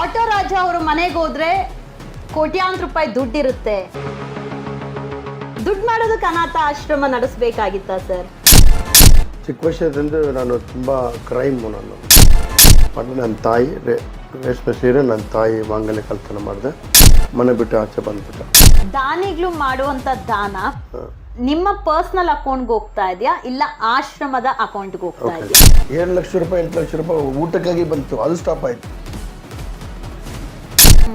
Auto ರಾಜ ಅವ್ರ ಮನೆಗೆ ಹೋದ್ರೆ ಕೋಟ್ಯಾಂತರ ರೂಪಾಯಿ ದುಡ್ಡಿರುತ್ತೆ. ದುಡ್ಡು ಮಾಡೋದಕ್ಕೆ ಅನಾಥ ಆಶ್ರಮ ನಡೆಸಬೇಕಾಗಿತ್ತ ಸರ್? ಚಿಕ್ಕ ವಿಷಯದಿಂದ ನಾನು ತುಂಬ ಕ್ರೈಮು ನಾನು. ಮತ್ತು ನನ್ನ ತಾಯಿ ರೇ ರೇಷ್ಮೆ ಸೀರೆ ನನ್ನ ತಾಯಿ ಮಾಂಗಲ್ಯ ಕಲ್ತನ ಮಾಡಿದೆ. ಮನೆ ಬಿಟ್ಟು ಆಚೆ ಬಂದ್ಬಿಟ್ಟೆ. ದಾನಿಗಳು ಮಾಡುವಂತ ದಾನ ನಿಮ್ಮ ಪರ್ಸನಲ್ ಅಕೌಂಟ್ಗೆ ಹೋಗ್ತಾ ಇದೆಯಾ? ಇಲ್ಲ ಆಶ್ರಮದ ಅಕೌಂಟ್ಗೆ ಹೋಗ್ತಾ ಇದೆಯಾ? ಏಳು ಲಕ್ಷ ರೂಪಾಯಿ ಎಂಟು ಲಕ್ಷ ರೂಪಾಯಿ ಊಟಕ್ಕಾಗಿ ಬಂತು. ಅದು ಸ್ಟಾಪ್ ಆಯಿತು.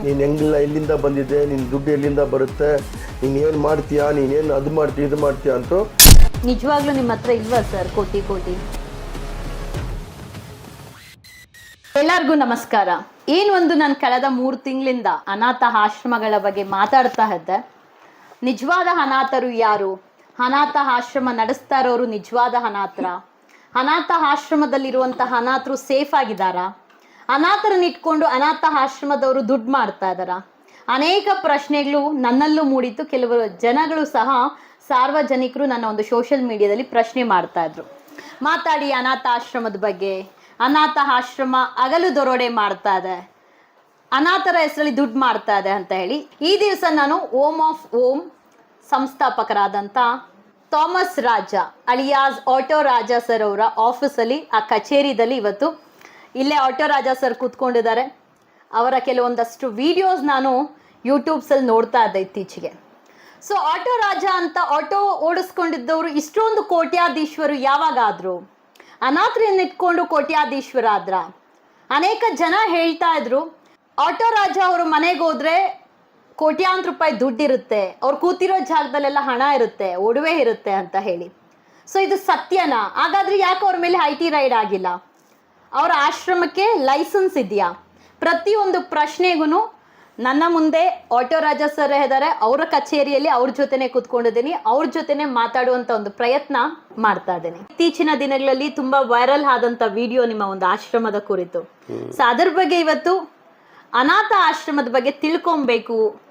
ನೀನು ಹೆಂಗಿಲ್ಲ ಎಲ್ಲಿಂದ ಬಂದಿದ್ದೆ ನಿನ್ನ ದುಡ್ಡು ಎಲ್ಲಿಂದ ಬರುತ್ತೆ, ನೀನು ಏನು ಮಾಡ್ತೀಯಾ ನೀನೇನು ಅದು ಮಾಡ್ತೀಯ ಇದು ಮಾಡ್ತೀಯ ಅಂತ. ನಿಜವಾಗ್ಲೂ ನಿಮ್ಮ ಹತ್ರ ಇಲ್ವಾ ಸರ್, ಕೋಟಿ ಕೋಟಿ? ಎಲ್ಲರಿಗೂ ನಮಸ್ಕಾರ. ಏನ್ ಒಂದು ನಾನು ಕಳೆದ ಮೂರು ತಿಂಗಳಿಂದ ಅನಾಥ ಆಶ್ರಮಗಳ ಬಗ್ಗೆ ಮಾತಾಡ್ತಾ ಇದ್ದೆ. ನಿಜವಾದ ಅನಾಥರು ಯಾರು? ಅನಾಥ ಆಶ್ರಮ ನಡೆಸ್ತಾ ಇರೋರು ನಿಜವಾದ ಅನಾಥರ? ಅನಾಥ ಆಶ್ರಮದಲ್ಲಿರುವಂತಹ ಅನಾಥರು ಸೇಫ್ ಆಗಿದ್ದಾರಾ? ಅನಾಥರನ್ನ ಇಟ್ಕೊಂಡು ಅನಾಥ ಆಶ್ರಮದವರು ದುಡ್ಡು ಮಾಡ್ತಾ ಇದ್ದಾರಾ ಅನೇಕ ಪ್ರಶ್ನೆಗಳು ನನ್ನಲ್ಲೂ ಮೂಡಿತ್ತು. ಕೆಲವರು ಜನಗಳು ಸಹ ಸಾರ್ವಜನಿಕರು ನನ್ನ ಒಂದು ಸೋಷಿಯಲ್ ಮೀಡಿಯಾದಲ್ಲಿ ಪ್ರಶ್ನೆ ಮಾಡ್ತಾ ಇದ್ರು. ಮಾತಾಡಿ ಅನಾಥ ಆಶ್ರಮದ ಬಗ್ಗೆ. ಅನಾಥ ಆಶ್ರಮ ಅಗಲು ದೊರೋಡೆ ಮಾಡ್ತಾ ಇದೆ. ಅನಾಥರ ಹೆಸರಲ್ಲಿ ದುಡ್ಡು ಮಾಡ್ತಾ ಇದೆ ಅಂತ ಹೇಳಿ ಈ ದಿವಸ ನಾನು ohm of ohm ಸಂಸ್ಥಾಪಕರಾದಂಥ Thomas Raja, alias auto Raja sir ಅವರ ಆಫೀಸಲ್ಲಿ ಆ ಕಚೇರಿದಲ್ಲಿ ಇವತ್ತು ಇಲ್ಲೇ ಆಟೋ ರಾಜ ಸರ್ ಕೂತ್ಕೊಂಡಿದ್ದಾರೆ. ಅವರ ಕೆಲವೊಂದಷ್ಟು ವಿಡಿಯೋಸ್ ನಾನು ಯೂಟ್ಯೂಬ್ಸಲ್ಲಿ ನೋಡ್ತಾ ಇದ್ದೆ ಇತ್ತೀಚೆಗೆ. ಸೊ ಆಟೋ ರಾಜ ಅಂತ ಆಟೋ ಓಡಿಸ್ಕೊಂಡಿದ್ದವರು ಇಷ್ಟೊಂದು ಕೋಟ್ಯಾಧೀಶ್ವರು ಯಾವಾಗಾದ್ರು? ಅನಾಥರನ್ನ ಇಟ್ಕೊಂಡು ಕೋಟ್ಯಾಧೀಶ್ವರ ಆದ್ರ? ಅನೇಕ ಜನ ಹೇಳ್ತಾ ಇದ್ರು, ಆಟೋ ರಾಜ ಅವರು ಮನೆಗೆ ಹೋದ್ರೆ ಕೋಟ್ಯಾಂತರ ರೂಪಾಯಿ ದುಡ್ಡಿರುತ್ತೆ. ಅವ್ರು ಕೂತಿರೋ ಜಾಗದಲ್ಲೆಲ್ಲ ಹಣ ಇರುತ್ತೆ, ಒಡವೆ ಇರುತ್ತೆ ಅಂತ ಹೇಳಿ. ಸೊ ಇದು ಸತ್ಯನಾ? ಹಾಗಾದ್ರೆ ಯಾಕೆ ಅವ್ರ ಮೇಲೆ ಐ ಟಿ ರೈಡ್ ಆಗಿಲ್ಲ? ಅವರ ಆಶ್ರಮಕ್ಕೆ ಲೈಸೆನ್ಸ್ ಇದೆಯಾ? ಪ್ರತಿಯೊಂದು ಪ್ರಶ್ನೆಗೂ ನನ್ನ ಮುಂದೆ ಆಟೋ ರಾಜ ಸರ್ ಇದ್ದಾರೆ. ಅವರ ಕಚೇರಿಯಲ್ಲಿ ಅವ್ರ ಜೊತೆನೆ ಕೂತ್ಕೊಂಡಿದ್ದೀನಿ. ಅವ್ರ ಜೊತೆನೆ ಮಾತಾಡುವಂತ ಒಂದು ಪ್ರಯತ್ನ ಮಾಡ್ತಾ ಇದ್ದೀನಿ. ಇತ್ತೀಚಿನ ದಿನಗಳಲ್ಲಿ ತುಂಬಾ ವೈರಲ್ ಆದಂತ ವಿಡಿಯೋ ನಿಮ್ಮ ಒಂದು ಆಶ್ರಮದ ಕುರಿತು. ಸೊ ಅದ್ರ ಬಗ್ಗೆ ಇವತ್ತು ಅನಾಥ ಆಶ್ರಮದ ಬಗ್ಗೆ ತಿಳ್ಕೊಬೇಕು.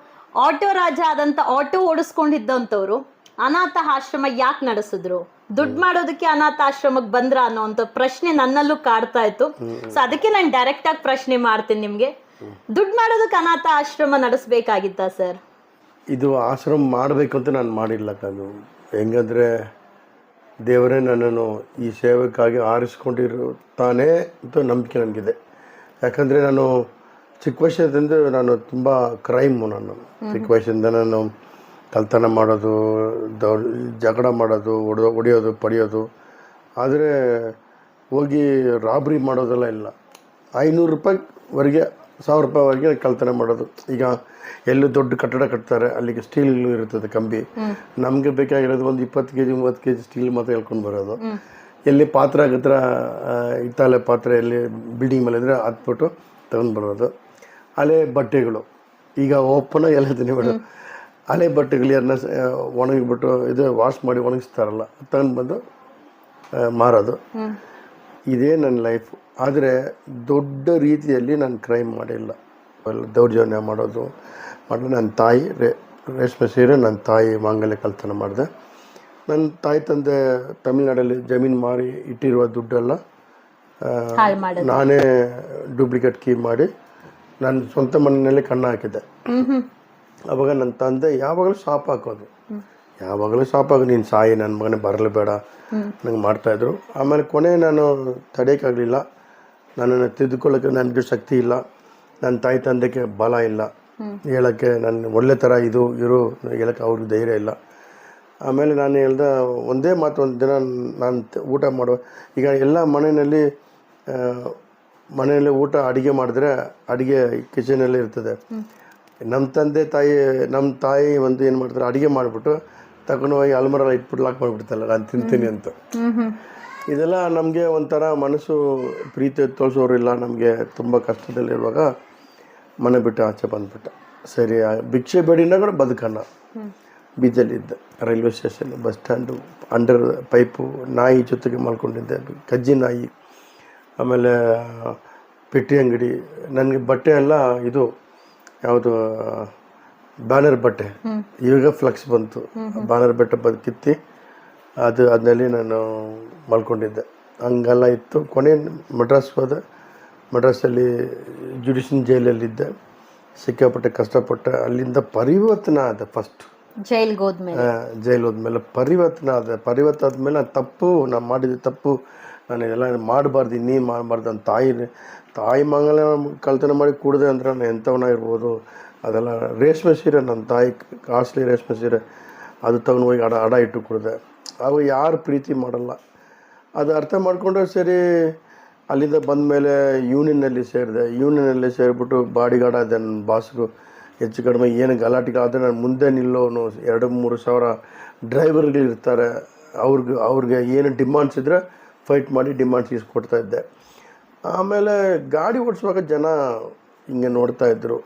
ಆಟೋ ರಾಜ ಆದಂತ ಆಟೋ ಓಡಿಸ್ಕೊಂಡಿದ್ದಂಥವ್ರು ಅನಾಥ ಆಶ್ರಮ ಯಾಕೆ ನಡೆಸಿದ್ರು? ದುಡ್ಡು ಮಾಡೋದಕ್ಕೆ ಅನಾಥ ಆಶ್ರಮಕ್ಕೆ ಬಂದ್ರ ಅನ್ನೋಂತ ಪ್ರಶ್ನೆ ನನ್ನಲ್ಲೂ ಕಾಡ್ತಾ ಇತ್ತು. ಸೊ ಅದಕ್ಕೆ ನಾನು ಡೈರೆಕ್ಟ್ ಆಗಿ ಪ್ರಶ್ನೆ ಮಾಡ್ತೀನಿ ನಿಮ್ಗೆ. ದುಡ್ಡು ಮಾಡೋದಕ್ಕೆ ಅನಾಥ ಆಶ್ರಮ ನಡೆಸ್ಬೇಕಾಗಿತ್ತ ಸರ್ ಇದು ಆಶ್ರಮ ಮಾಡಬೇಕು ಅಂತ ನಾನು ಮಾಡಿಲ್ಲ ಕಣ್ಣು. ಹೆಂಗಂದ್ರೆ ದೇವರೇ ನನ್ನನ್ನು ಈ ಸೇವೆಗಾಗಿ ಆರಿಸ್ಕೊಂಡಿರುತ್ತಾನೆ ಅಂತ ನಂಬಿಕೆ ನನಗಿದೆ. ಯಾಕಂದರೆ ನಾನು ಚಿಕ್ಕ ವಯಸ್ಸದಿಂದ ನಾನು ತುಂಬ ಕ್ರೈಮು ನಾನು. ಚಿಕ್ಕ ವಯಸ್ಸಿಂದ ನಾನು ಕಳ್ತನ ಮಾಡೋದು ದೌರ್ ಜಗಳ ಮಾಡೋದು ಹೊಡೆದು ಹೊಡೆಯೋದು ಪಡೆಯೋದು. ಆದರೆ ಹೋಗಿ ರಾಬ್ರಿ ಮಾಡೋದೆಲ್ಲ ಇಲ್ಲ. ಐನೂರು ರೂಪಾಯಿವರೆಗೆ ಸಾವಿರ ರೂಪಾಯಿವರೆಗೆ ಕಳ್ಳತನ ಮಾಡೋದು. ಈಗ ಎಲ್ಲೂ ದೊಡ್ಡ ಕಟ್ಟಡ ಕಟ್ತಾರೆ ಅಲ್ಲಿಗೆ ಸ್ಟೀಲ್ ಇರ್ತದೆ ಕಂಬಿ. ನಮಗೆ ಬೇಕಾಗಿರೋದು ಒಂದು ಇಪ್ಪತ್ತು ಕೆ ಜಿ ಮೂವತ್ತು ಕೆ ಜಿ ಸ್ಟೀಲ್ ಮಾತ್ರ ಹೇಳ್ಕೊಂಡು ಬರೋದು. ಎಲ್ಲಿ ಪಾತ್ರೆ ಹತ್ರ ಇತ್ತಾಲೆ ಪಾತ್ರೆ ಎಲ್ಲಿ ಬಿಲ್ಡಿಂಗ್ ಮೇಲೆ ಇದ್ರೆ ಹತ್ಬಿಟ್ಟು ತಗೊಂಡು ಬರೋದು. ಅಲ್ಲೇ ಬಟ್ಟೆಗಳು. ಈಗ ಓಪನ್ ಎಲ್ಲ ತಿನ್ಬಿಡು ಹಳೆ ಬಟ್ಟೆಗಳು ಯಾರನ್ನ ಒಣಗಿಬಿಟ್ಟು ಇದು ವಾಶ್ ಮಾಡಿ ಒಣಗಿಸ್ತಾರಲ್ಲ ತಗೊಂಡು ಬಂದು ಮಾರೋದು. ಇದೇ ನನ್ನ ಲೈಫ್ ಆದರೆ ದೊಡ್ಡ ರೀತಿಯಲ್ಲಿ ನಾನು ಕ್ರೈಮ್ ಮಾಡಿಲ್ಲ. ಎಲ್ಲ ದೌರ್ಜನ್ಯ ಮಾಡೋದು. ಮಾಡಿದ್ರೆ ನನ್ನ ತಾಯಿ ರೇ ರೇಷ್ಮೆ ಸೀರೆ ನನ್ನ ತಾಯಿ ಮಾಂಗಲ್ಯ ಕಲ್ತನ ಮಾಡಿದೆ. ನನ್ನ ತಾಯಿ ತಂದೆ ತಮಿಳ್ನಾಡಲ್ಲಿ ಜಮೀನು ಮಾರಿ ಇಟ್ಟಿರುವ ದುಡ್ಡೆಲ್ಲ ನಾನೇ ಡೂಪ್ಲಿಕೇಟ್ ಕೀ ಮಾಡಿ ನನ್ನ ಸ್ವಂತ ಮನೆಯಲ್ಲಿ ಕಣ್ಣು ಹಾಕಿದ್ದೆ. ಅವಾಗ ನನ್ನ ತಂದೆ ಯಾವಾಗಲೂ ಶಾಪ್ ಹಾಕೋದು. ಯಾವಾಗಲೂ ಶಾಪ್ ಹಾಕಿ ನೀನು ಸಾಯಿ ನನ್ನ ಮಗನೇ ಬರಲು ಬೇಡ. ನಂಗೆ ಮಾಡ್ತಾಯಿದ್ರು ಆಮೇಲೆ ಕೊನೆ ನಾನು ತಡೆಯೋಕ್ಕಾಗಲಿಲ್ಲ. ನನ್ನನ್ನು ತಿದ್ದುಕೊಳ್ಳೋಕ್ಕೆ ನನಗೆ ಶಕ್ತಿ ಇಲ್ಲ. ನನ್ನ ತಾಯಿ ತಂದೆಗೆ ಬಲ ಇಲ್ಲ. ಹೇಳೋಕ್ಕೆ ನನ್ನ ಒಳ್ಳೆ ಥರ ಇದು, ಇರು ಹೇಳೋಕ್ಕೆ ಅವ್ರಿಗೆ ಧೈರ್ಯ ಇಲ್ಲ. ಆಮೇಲೆ ನಾನು ಹೇಳ್ದೆ ಒಂದೇ ಮಾತು ಒಂದು ದಿನ ನಾನು ಊಟ ಮಾಡುವ. ಈಗ ಎಲ್ಲ ಮನೆಯಲ್ಲಿ ಮನೆಯಲ್ಲಿ ಊಟ ಅಡುಗೆ ಮಾಡಿದ್ರೆ ಅಡುಗೆ ಕಿಚನಲ್ಲಿ ಇರ್ತದೆ. ನಮ್ಮ ತಂದೆ ತಾಯಿ ನಮ್ಮ ತಾಯಿ ಒಂದು ಏನು ಮಾಡ್ತಾರೆ, ಅಡುಗೆ ಮಾಡಿಬಿಟ್ಟು ತಗೊಂಡು ಹೋಗಿ ಅಲ್ಮರಲ್ಲಿ ಇಟ್ಬಿಟ್ಟು ಲಾಕ್ ಮಾಡಿಬಿಡ್ತಲ್ಲ ನಾನು ತಿಂತೀನಿ ಅಂತ. ಇದೆಲ್ಲ ನಮಗೆ ಒಂಥರ ಮನಸ್ಸು ಪ್ರೀತಿ ತೋರಿಸೋರಿಲ್ಲ ನಮಗೆ ತುಂಬ ಕಷ್ಟದಲ್ಲಿರುವಾಗ ಮನೆ ಬಿಟ್ಟು ಆಚೆ ಬಂದುಬಿಟ್ಟ. ಸರಿ ಭಿಕ್ಷೆ ಬೇಡಿನ ಕೂಡ ಬದುಕಣ್ಣ ಬೀಜಲ್ಲಿದ್ದೆ railway station, bus stand under pipe ನಾಯಿ ಜೊತೆಗೆ ಮಲ್ಕೊಂಡಿದ್ದೆ, ಕಜ್ಜಿ ನಾಯಿ, ಆಮೇಲೆ ಪೆಟ್ಟಿ ಅಂಗಡಿ, ನನಗೆ ಬಟ್ಟೆ ಎಲ್ಲ ಇದು ಯಾವುದು ಬ್ಯಾನರ್ ಬಟ್ಟೆ. ಈಗ ಫ್ಲಕ್ಸ್ ಬಂತು. ಬ್ಯಾನರ್ ಬಟ್ಟೆ ಬಂದು ಕಿತ್ತಿ ಅದು ಅದನ್ನಲ್ಲಿ ನಾನು ಮಲ್ಕೊಂಡಿದ್ದೆ. ಹಂಗೆಲ್ಲ ಇತ್ತು. ಕೊನೆ ಮಡ್ರಾಸ್ ಹೋದೆ ಮಡ್ರಾಸಲ್ಲಿ ಜುಡಿಷನ್ ಜೈಲಲ್ಲಿದ್ದೆ. ಸಿಕ್ಕಾಪಟ್ಟೆ ಕಷ್ಟಪಟ್ಟೆ. ಅಲ್ಲಿಂದ ಪರಿವರ್ತನೆ ಆದ ಫಸ್ಟ್ ಜೈಲ್ಗೆ ಹೋದ್ಮೇಲೆ. ಜೈಲ್ ಹೋದ್ಮೇಲೆ ಪರಿವರ್ತನೆ ಆದ. ಪರಿವರ್ತನೆ ಆದಮೇಲೆ ನಾನು ತಪ್ಪು ನಾನು ಮಾಡಿದ ತಪ್ಪು ನಾನು ಇದೆಲ್ಲ ಮಾಡಬಾರ್ದು, ಇನ್ನೇನು ಮಾಡಬಾರ್ದು ಅಂತ ತಾಯಿ ತಾಯಿ ಮಂಗಲ ಕಲ್ತನ ಮಾಡಿ ಕುಡಿದೆ ಅಂದ್ರೆ ನಾನು ಎಂಥವನಾಗಿರ್ಬೋದು ಅದೆಲ್ಲ ರೇಷ್ಮೆ ಸೀರೆ ನನ್ನ ತಾಯಿ, ಕಾಸ್ಟ್ಲಿ ರೇಷ್ಮೆ ಸೀರೆ, ಅದು ತಗೊಂಡು ಹೋಗಿ ಅಡ ಅಡ ಇಟ್ಟು ಕುಡಿದೆ. ಅವು ಯಾರು ಪ್ರೀತಿ ಮಾಡಲ್ಲ. ಅದು ಅರ್ಥ ಮಾಡಿಕೊಂಡ್ರೆ ಸರಿ, ಅಲ್ಲಿಂದ ಬಂದಮೇಲೆ ಯೂನಿಯನ್ನಲ್ಲಿ ಸೇರಿದೆ. ಯೂನಿಯನ್ನಲ್ಲಿ ಸೇರಿಬಿಟ್ಟು ಬಾಡಿ ಆದ ನನ್ನ ಬಾಸ್ಗೂ. ಹೆಚ್ಚು ಕಡಿಮೆ ಏನು ಗಲಾಟೆಗೆ ಆದರೆ ನಾನು ಮುಂದೆ ನಿಲ್ಲೋನು. ಎರಡು ಮೂರು ಸಾವಿರ ಡ್ರೈವರ್ಗಳಿರ್ತಾರೆ ಅವ್ರಿಗೆ ಅವ್ರಿಗೆ ಏನು ಡಿಮಾಂಡ್ಸ್ ಇದ್ದರೆ ಫೈಟ್ ಮಾಡಿ ಡಿಮಾಂಡ್ಸ್ ಇಸ್ಕೊಡ್ತಾ ಇದ್ದೆ. ಆಮೇಲೆ ಗಾಡಿ ಓಡಿಸುವಾಗ ಜನ ಹಿಂಗೆ ನೋಡ್ತಾ ಇದ್ದರು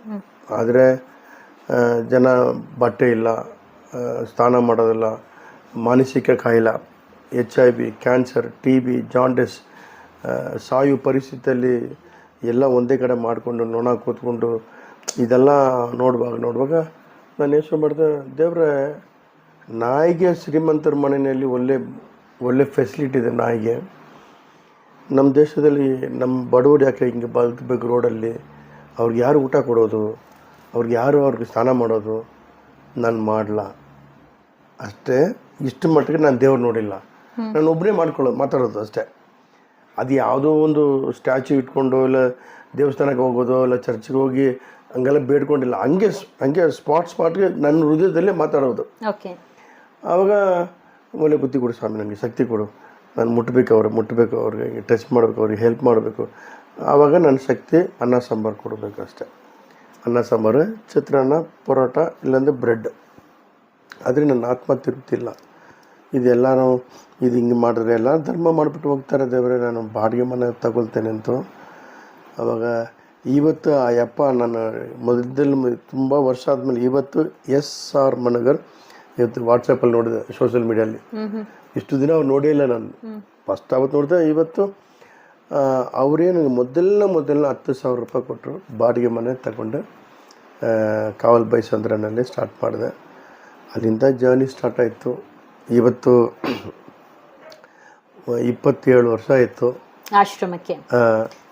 ಆದರೆ ಜನ ಬಟ್ಟೆ ಇಲ್ಲ ಸ್ನಾನ ಮಾಡೋದಿಲ್ಲ, ಮಾನಸಿಕ ಕಾಯಿಲೆ H I V cancer T B jaundice ಸಾಯು ಪರಿಸ್ಥಿತಿಯಲ್ಲಿ ಎಲ್ಲ ಒಂದೇ ಕಡೆ ಮಾಡಿಕೊಂಡು ನೊಣ ಕೂತ್ಕೊಂಡು ಇದೆಲ್ಲ ನೋಡುವಾಗ ನೋಡುವಾಗ ನಾನು ಯೋಚನೆ ಮಾಡಿದೆ, ದೇವ್ರೆ, ನಾಯಿಗೆ ಶ್ರೀಮಂತರ ಮನೆಯಲ್ಲಿ ಒಳ್ಳೆ ಒಳ್ಳೆ ಫೆಸಿಲಿಟಿ ಇದೆ ನಾಯಿಗೆ. ನಮ್ಮ ದೇಶದಲ್ಲಿ ನಮ್ಮ ಬಡವರು ಯಾಕೆ ಹಿಂಗೆ ಬದುಕಬೇಕು ರೋಡಲ್ಲಿ? ಅವ್ರಿಗೆ ಯಾರು ಊಟ ಕೊಡೋದು? ಅವ್ರಿಗೆ ಯಾರು ಅವ್ರಿಗೆ ಸ್ನಾನ ಮಾಡೋದು? ನಾನು ಮಾಡಲ್ಲ ಅಷ್ಟೇ ಇಷ್ಟು ಮಟ್ಟಿಗೆ ನಾನು ದೇವ್ರು ನೋಡಿಲ್ಲ. ನಾನು ಒಬ್ಬನೇ ಮಾಡ್ಕೊಳ್ಳೋದು ಮಾತಾಡೋದು ಅಷ್ಟೇ. ಅದು ಯಾವುದೋ ಒಂದು ಸ್ಟ್ಯಾಚು ಇಟ್ಕೊಂಡು ಇಲ್ಲ ದೇವಸ್ಥಾನಕ್ಕೆ ಹೋಗೋದು ಇಲ್ಲ ಚರ್ಚ್ಗೆ ಹೋಗಿ ಹಂಗೆಲ್ಲ ಬೇಡ್ಕೊಂಡಿಲ್ಲ. ಹಂಗೆ ಹಂಗೆ ಸ್ಪಾಟ್ ಸ್ಪಾಟ್ಗೆ ನನ್ನ ಹೃದಯದಲ್ಲೇ ಮಾತಾಡೋದು. ಓಕೆ ಆವಾಗ ಒಳ್ಳೆ ಬುದ್ಧಿ ಕೊಡು ಸ್ವಾಮಿ ನನಗೆ ಶಕ್ತಿ ಕೊಡು. ನಾನು ಮುಟ್ಟಬೇಕು ಅವ್ರಿಗೆ ಮುಟ್ಟಬೇಕು ಅವ್ರಿಗೆ ಟಚ್ ಮಾಡಬೇಕು, ಅವ್ರಿಗೆ ಹೆಲ್ಪ್ ಮಾಡಬೇಕು. ಆವಾಗ ನನ್ನ ಶಕ್ತಿ ಅನ್ನ, ಸಾಂಬಾರು ಕೊಡಬೇಕು ಅಷ್ಟೇ. ಅನ್ನ, ಸಾಂಬಾರು, ಚಿತ್ರಾನ್ನ, ಪರೋಟ, ಇಲ್ಲಾಂದರೆ ಬ್ರೆಡ್ ಆದರೆ ನನ್ನ ಆತ್ಮ ಇದೆಲ್ಲ ನಾವು, ಇದು ಹಿಂಗೆ ಮಾಡಿದ್ರೆ ಎಲ್ಲ ಧರ್ಮ ಮಾಡಿಬಿಟ್ಟು ಹೋಗ್ತಾರೆ ದೇವರೇ, ನಾನು ಬಾಡಿಗೆ ಮನೆ ತಗೊಳ್ತೇನೆ ಅಂತ. ಆವಾಗ ಇವತ್ತು ಆ ಯಪ್ಪ ನಾನು ಮೊದಲಲ್ಲಿ ತುಂಬ ವರ್ಷ ಆದಮೇಲೆ, ಇವತ್ತು ಎಸ್ ಆರ್ ಮನಗರ್ ಇವತ್ತು ವಾಟ್ಸಪ್ಪಲ್ಲಿ ನೋಡಿದೆ ಸೋಷಿಯಲ್ ಮೀಡಿಯಲ್ಲಿ ಇಷ್ಟು ದಿನ ಅವ್ರು ನೋಡೇ ಇಲ್ಲ ನಾನು. ಫಸ್ಟ್ ಆವತ್ತು ನೋಡಿದೆ ಇವತ್ತು ಅವರೇನು ಅವ್ರೇನು ಮೊದಲ ಮೊದಲ ಹತ್ತು ಸಾವಿರ ರೂಪಾಯಿ ಕೊಟ್ಟರು ಬಾಡಿಗೆ ಮನೆ ತಗೊಂಡು ಕಾವಲ್ ಕಾವಲ್ ಬೈಸಂದ್ರನಲ್ಲಿ ಸ್ಟಾರ್ಟ್ ಮಾಡಿದೆ. ಅಲ್ಲಿಂದ ಜರ್ನಿ ಸ್ಟಾರ್ಟ್ ಆಯಿತು. ಇವತ್ತು ಇಪ್ಪತ್ತೇಳು ವರ್ಷ ಆಯಿತು. ಆಶ್ರಮಕ್ಕೆ.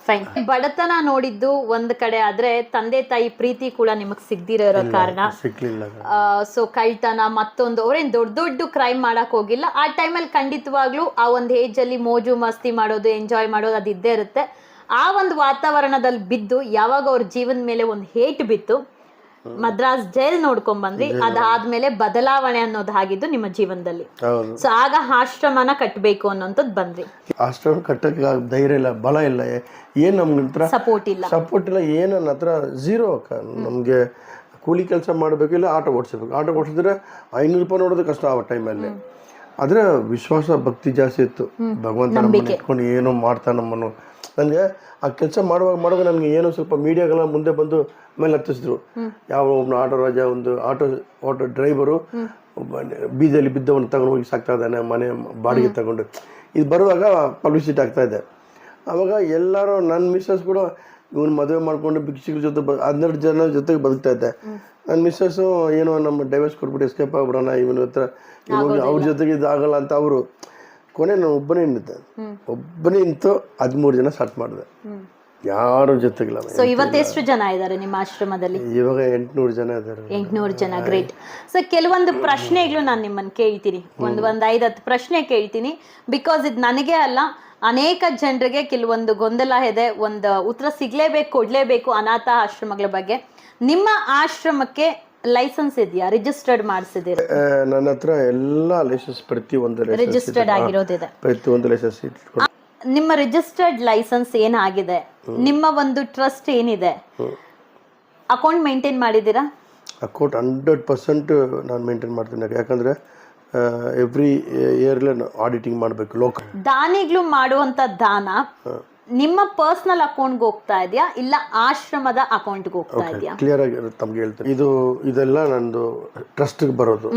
ಫೈನ್ ಬಡತನ ನೋಡಿದ್ದು ಒಂದ್ ಕಡೆ ಆದ್ರೆ ತಂದೆ ತಾಯಿ ಪ್ರೀತಿ ಕೂಡ ನಿಮಗ್ ಸಿಗ್ದಿರೋ ಕಾರಣ. ಸಿಕ್ಕಲಿಲ್ಲ ಸೊ ಕಳ್ತನ ಮತ್ತೊಂದು ಅವ್ರೇನ್ ದೊಡ್ಡ ದೊಡ್ಡ ಕ್ರೈಮ್ ಮಾಡಕ್ ಹೋಗಿಲ್ಲ. ಆ ಟೈಮಲ್ಲಿ ಖಂಡಿತವಾಗ್ಲೂ ಆ ಒಂದ್ ಏಜ್ ಅಲ್ಲಿ ಮೋಜು ಮಸ್ತಿ ಮಾಡೋದು ಎಂಜಾಯ್ ಮಾಡೋದು ಅದಿದ್ದೇ ಇರುತ್ತೆ. ಆ ಒಂದು ವಾತಾವರಣದಲ್ಲಿ ಬಿದ್ದು ಯಾವಾಗ ಅವ್ರ ಜೀವನ ಮೇಲೆ ಒಂದು ಹೇಟ್ ಬಿತ್ತು ಮದ್ರಾಸ್ ಜೈಲ್ ನೋಡ್ಕೊಂಡ್ ಬಂದ್ರಿ ಅದಾದ್ಮೇಲೆ ಬದಲಾವಣೆ ಅನ್ನೋದು ಆಗಿದ್ದು ನಿಮ್ಮ ಜೀವನದಲ್ಲಿ. ಸೊ ಆಗ ಆಶ್ರಮನ ಕಟ್ಟಬೇಕು ಅನ್ನೋಂಥದ್ದು ಬಂದ್ರಿ ಆಶ್ರಮ ಕಟ್ಟಕ್ಕೆ ಧೈರ್ಯ ಇಲ್ಲ ಬಲ ಇಲ್ಲ. ಏನ್ ನಮ್ಗೆ ಸಪೋರ್ಟ್ ಇಲ್ಲ. ಸಪೋರ್ಟ್ ಇಲ್ಲ. ಏನು ನನ್ನ ಹತ್ರ ಝೀರೋ ನಮಗೆ ಕೂಲಿ ಕೆಲಸ ಮಾಡಬೇಕು ಇಲ್ಲ ಆಟೋ ಓಡಿಸ್ಬೇಕು. ಆಟೋ ಓಡಿಸಿದ್ರೆ ಐನೂರು ರೂಪಾಯಿ ನೋಡೋದು ಕಷ್ಟ ಆ ಟೈಮಲ್ಲಿ. ಆದರೆ ವಿಶ್ವಾಸ ಭಕ್ತಿ ಜಾಸ್ತಿ ಇತ್ತು. ಭಗವಂತ ನಮ್ಮನ್ನು ಇಟ್ಕೊಂಡು ಏನೋ ಮಾಡ್ತಾನ ನಮ್ಮನ್ನು. ನನಗೆ ಆ ಕೆಲಸ ಮಾಡುವಾಗ ಮಾಡುವಾಗ ನನಗೆ ಏನೋ ಸ್ವಲ್ಪ ಮೀಡಿಯಾಗಳ ಮುಂದೆ ಬಂದು ಮೇಲೆ ಹತ್ತಿಸಿದ್ರು. ಯಾವ ಒಬ್ಬ ಆಟೋ ರಾಜ ಒಂದು ಆಟೋ ಆಟೋ ಡ್ರೈವರು ಬೀದಿಯಲ್ಲಿ ಬಿದ್ದವನು ತಗೊಂಡು ಹೋಗಿ ಸಾಕ್ತಾ ಇದ್ದಾನೆ ಮನೆ ಬಾಡಿಗೆ ತಗೊಂಡು. ಇದು ಬರುವಾಗ ಪಬ್ಲಿಸಿಟಿ ಆಗ್ತಾ ಇದೆ. ಆವಾಗ ಎಲ್ಲರೂ ನನ್ನ ಮಿಸ್ಸಸ್ ಕೂಡ ಇವನು ಮದುವೆ ಮಾಡಿಕೊಂಡು ಭಿಕ್ಷಿಗಳ ಜೊತೆ ಬ ಹನ್ನೆರಡು ಜನ ಜೊತೆಗೆ ಬದುಕ್ತಾ ಇದ್ದೆ. ನನ್ನ ಮಿಸ್ಸಸ್ಸು ಏನೋ ನಮ್ಮ ಡೈವರ್ಸ್ ಕೊಟ್ಬಿಟ್ಟು ಎಸ್ಕೇಪ್ ಆಗ್ಬಿಡೋಣ ಇವನ ಹತ್ರ. ಇವಾಗ ಅವ್ರ ಜೊತೆಗೆ ಇದಾಗಲ್ಲ ಅಂತ ಅವರು. ಕೊನೆ ನಾನು ಒಬ್ಬನೇ ನಿಂತೆ. ಒಬ್ಬನೇ ನಿಂತು ಹದಿಮೂರು ಜನ ಸ್ಟಾರ್ಟ್ ಮಾಡಿದೆ. ಯಾರು ಜೊತೆಗಿಲ್ಲ. ಸೊ ಇವತ್ತೆಷ್ಟು ಜನ ಇದ್ದಾರೆ ನಿಮ್ಮ ಆಶ್ರಮದಲ್ಲಿ? ಇವಾಗ ಎಂಟುನೂರು ಜನ ಇದ್ದಾರೆ. ಎಂಟ್ನೂರು ಜನ ಗ್ರೇಟ್ ಸೊ ಕೆಲವೊಂದು ಪ್ರಶ್ನೆಗಳು ನಾನು ನಿಮ್ಮನ್ನು ಕೇಳ್ತೀನಿ. ಒಂದು ಒಂದು ಐದು ಹತ್ತು ಪ್ರಶ್ನೆ ಕೇಳ್ತೀನಿ. ಬಿಕಾಸ್ ಇದು ನನಗೆ ಅಲ್ಲ ಅನೇಕ ಜನರಿಗೆ ಕೆಲವೊಂದು ಗೊಂದಲ ಇದೆ. ಒಂದು ಉತ್ತರ ಸಿಗ್ಲೇಬೇಕು ಕೊಡ್ಲೇಬೇಕು ಅನಾಥ ಆಶ್ರಮಗಳ ಬಗ್ಗೆ. ನಿಮ್ಮ ಆಶ್ರಮಕ್ಕೆ ಲೈಸೆನ್ಸ್ ಇದೆಯಾ? ರಿಜಿಸ್ಟರ್ಡ್ ಮಾಡಿಸಿದಿರ ನನ್ನ ಹತ್ರ ಎಲ್ಲ ಲೈಸೆನ್ಸ್ ಪ್ರತಿ ಒಂದು ರಿಜಿಸ್ಟರ್ಡ್ ಆಗಿರೋದಿದೆ. ಪ್ರತಿ ಒಂದು ಲೈಸೆನ್ಸ್ ನಿಮ್ಮ ರಿಜಿಸ್ಟರ್ಡ್ ಲೈಸೆನ್ಸ್ ಏನಾಗಿದೆ? ನಿಮ್ಮ ಒಂದು ಟ್ರಸ್ಟ್ ಏನಿದೆ? ಅಕೌಂಟ್ ಮೇಂಟೈನ್ ಮಾಡಿದ್ದೀರಾ? ಅಕೌಂಟ್ ಹಂಡ್ರೆಡ್ ಪರ್ಸೆಂಟ್ ನಾನು ಮೇಂಟೈನ್ ಮಾಡ್ತೀನಿ ಯಾಕಂದ್ರೆ ಎವ್ರಿ ಇಯರ್ಲೆ ಆಡಿಟಿಂಗ್ ಮಾಡಬೇಕು ಲೋಕ ದಾನಿಗಳು ಮಾಡುವಂತ ದಾನ ನಿಮ್ಮ ಪರ್ಸನಲ್ ಅಕೌಂಟ್ಗೆ ಹೋಗ್ತಾ ಇದೆಯಾ? ಇಲ್ಲ ಆಶ್ರಮದ ಅಕೌಂಟ್ಗೆ ಹೋಗ್ತಾ ಇದೆಯಾ? ಕ್ಲಿಯರ್ ಆಗಿ ತಮ್ಗೆ ಹೇಳ್ತೀನಿ. ಇದು ಇದೆಲ್ಲ ನಂದು ಟ್ರಸ್ಟ್ಗೆ ಬರೋದು.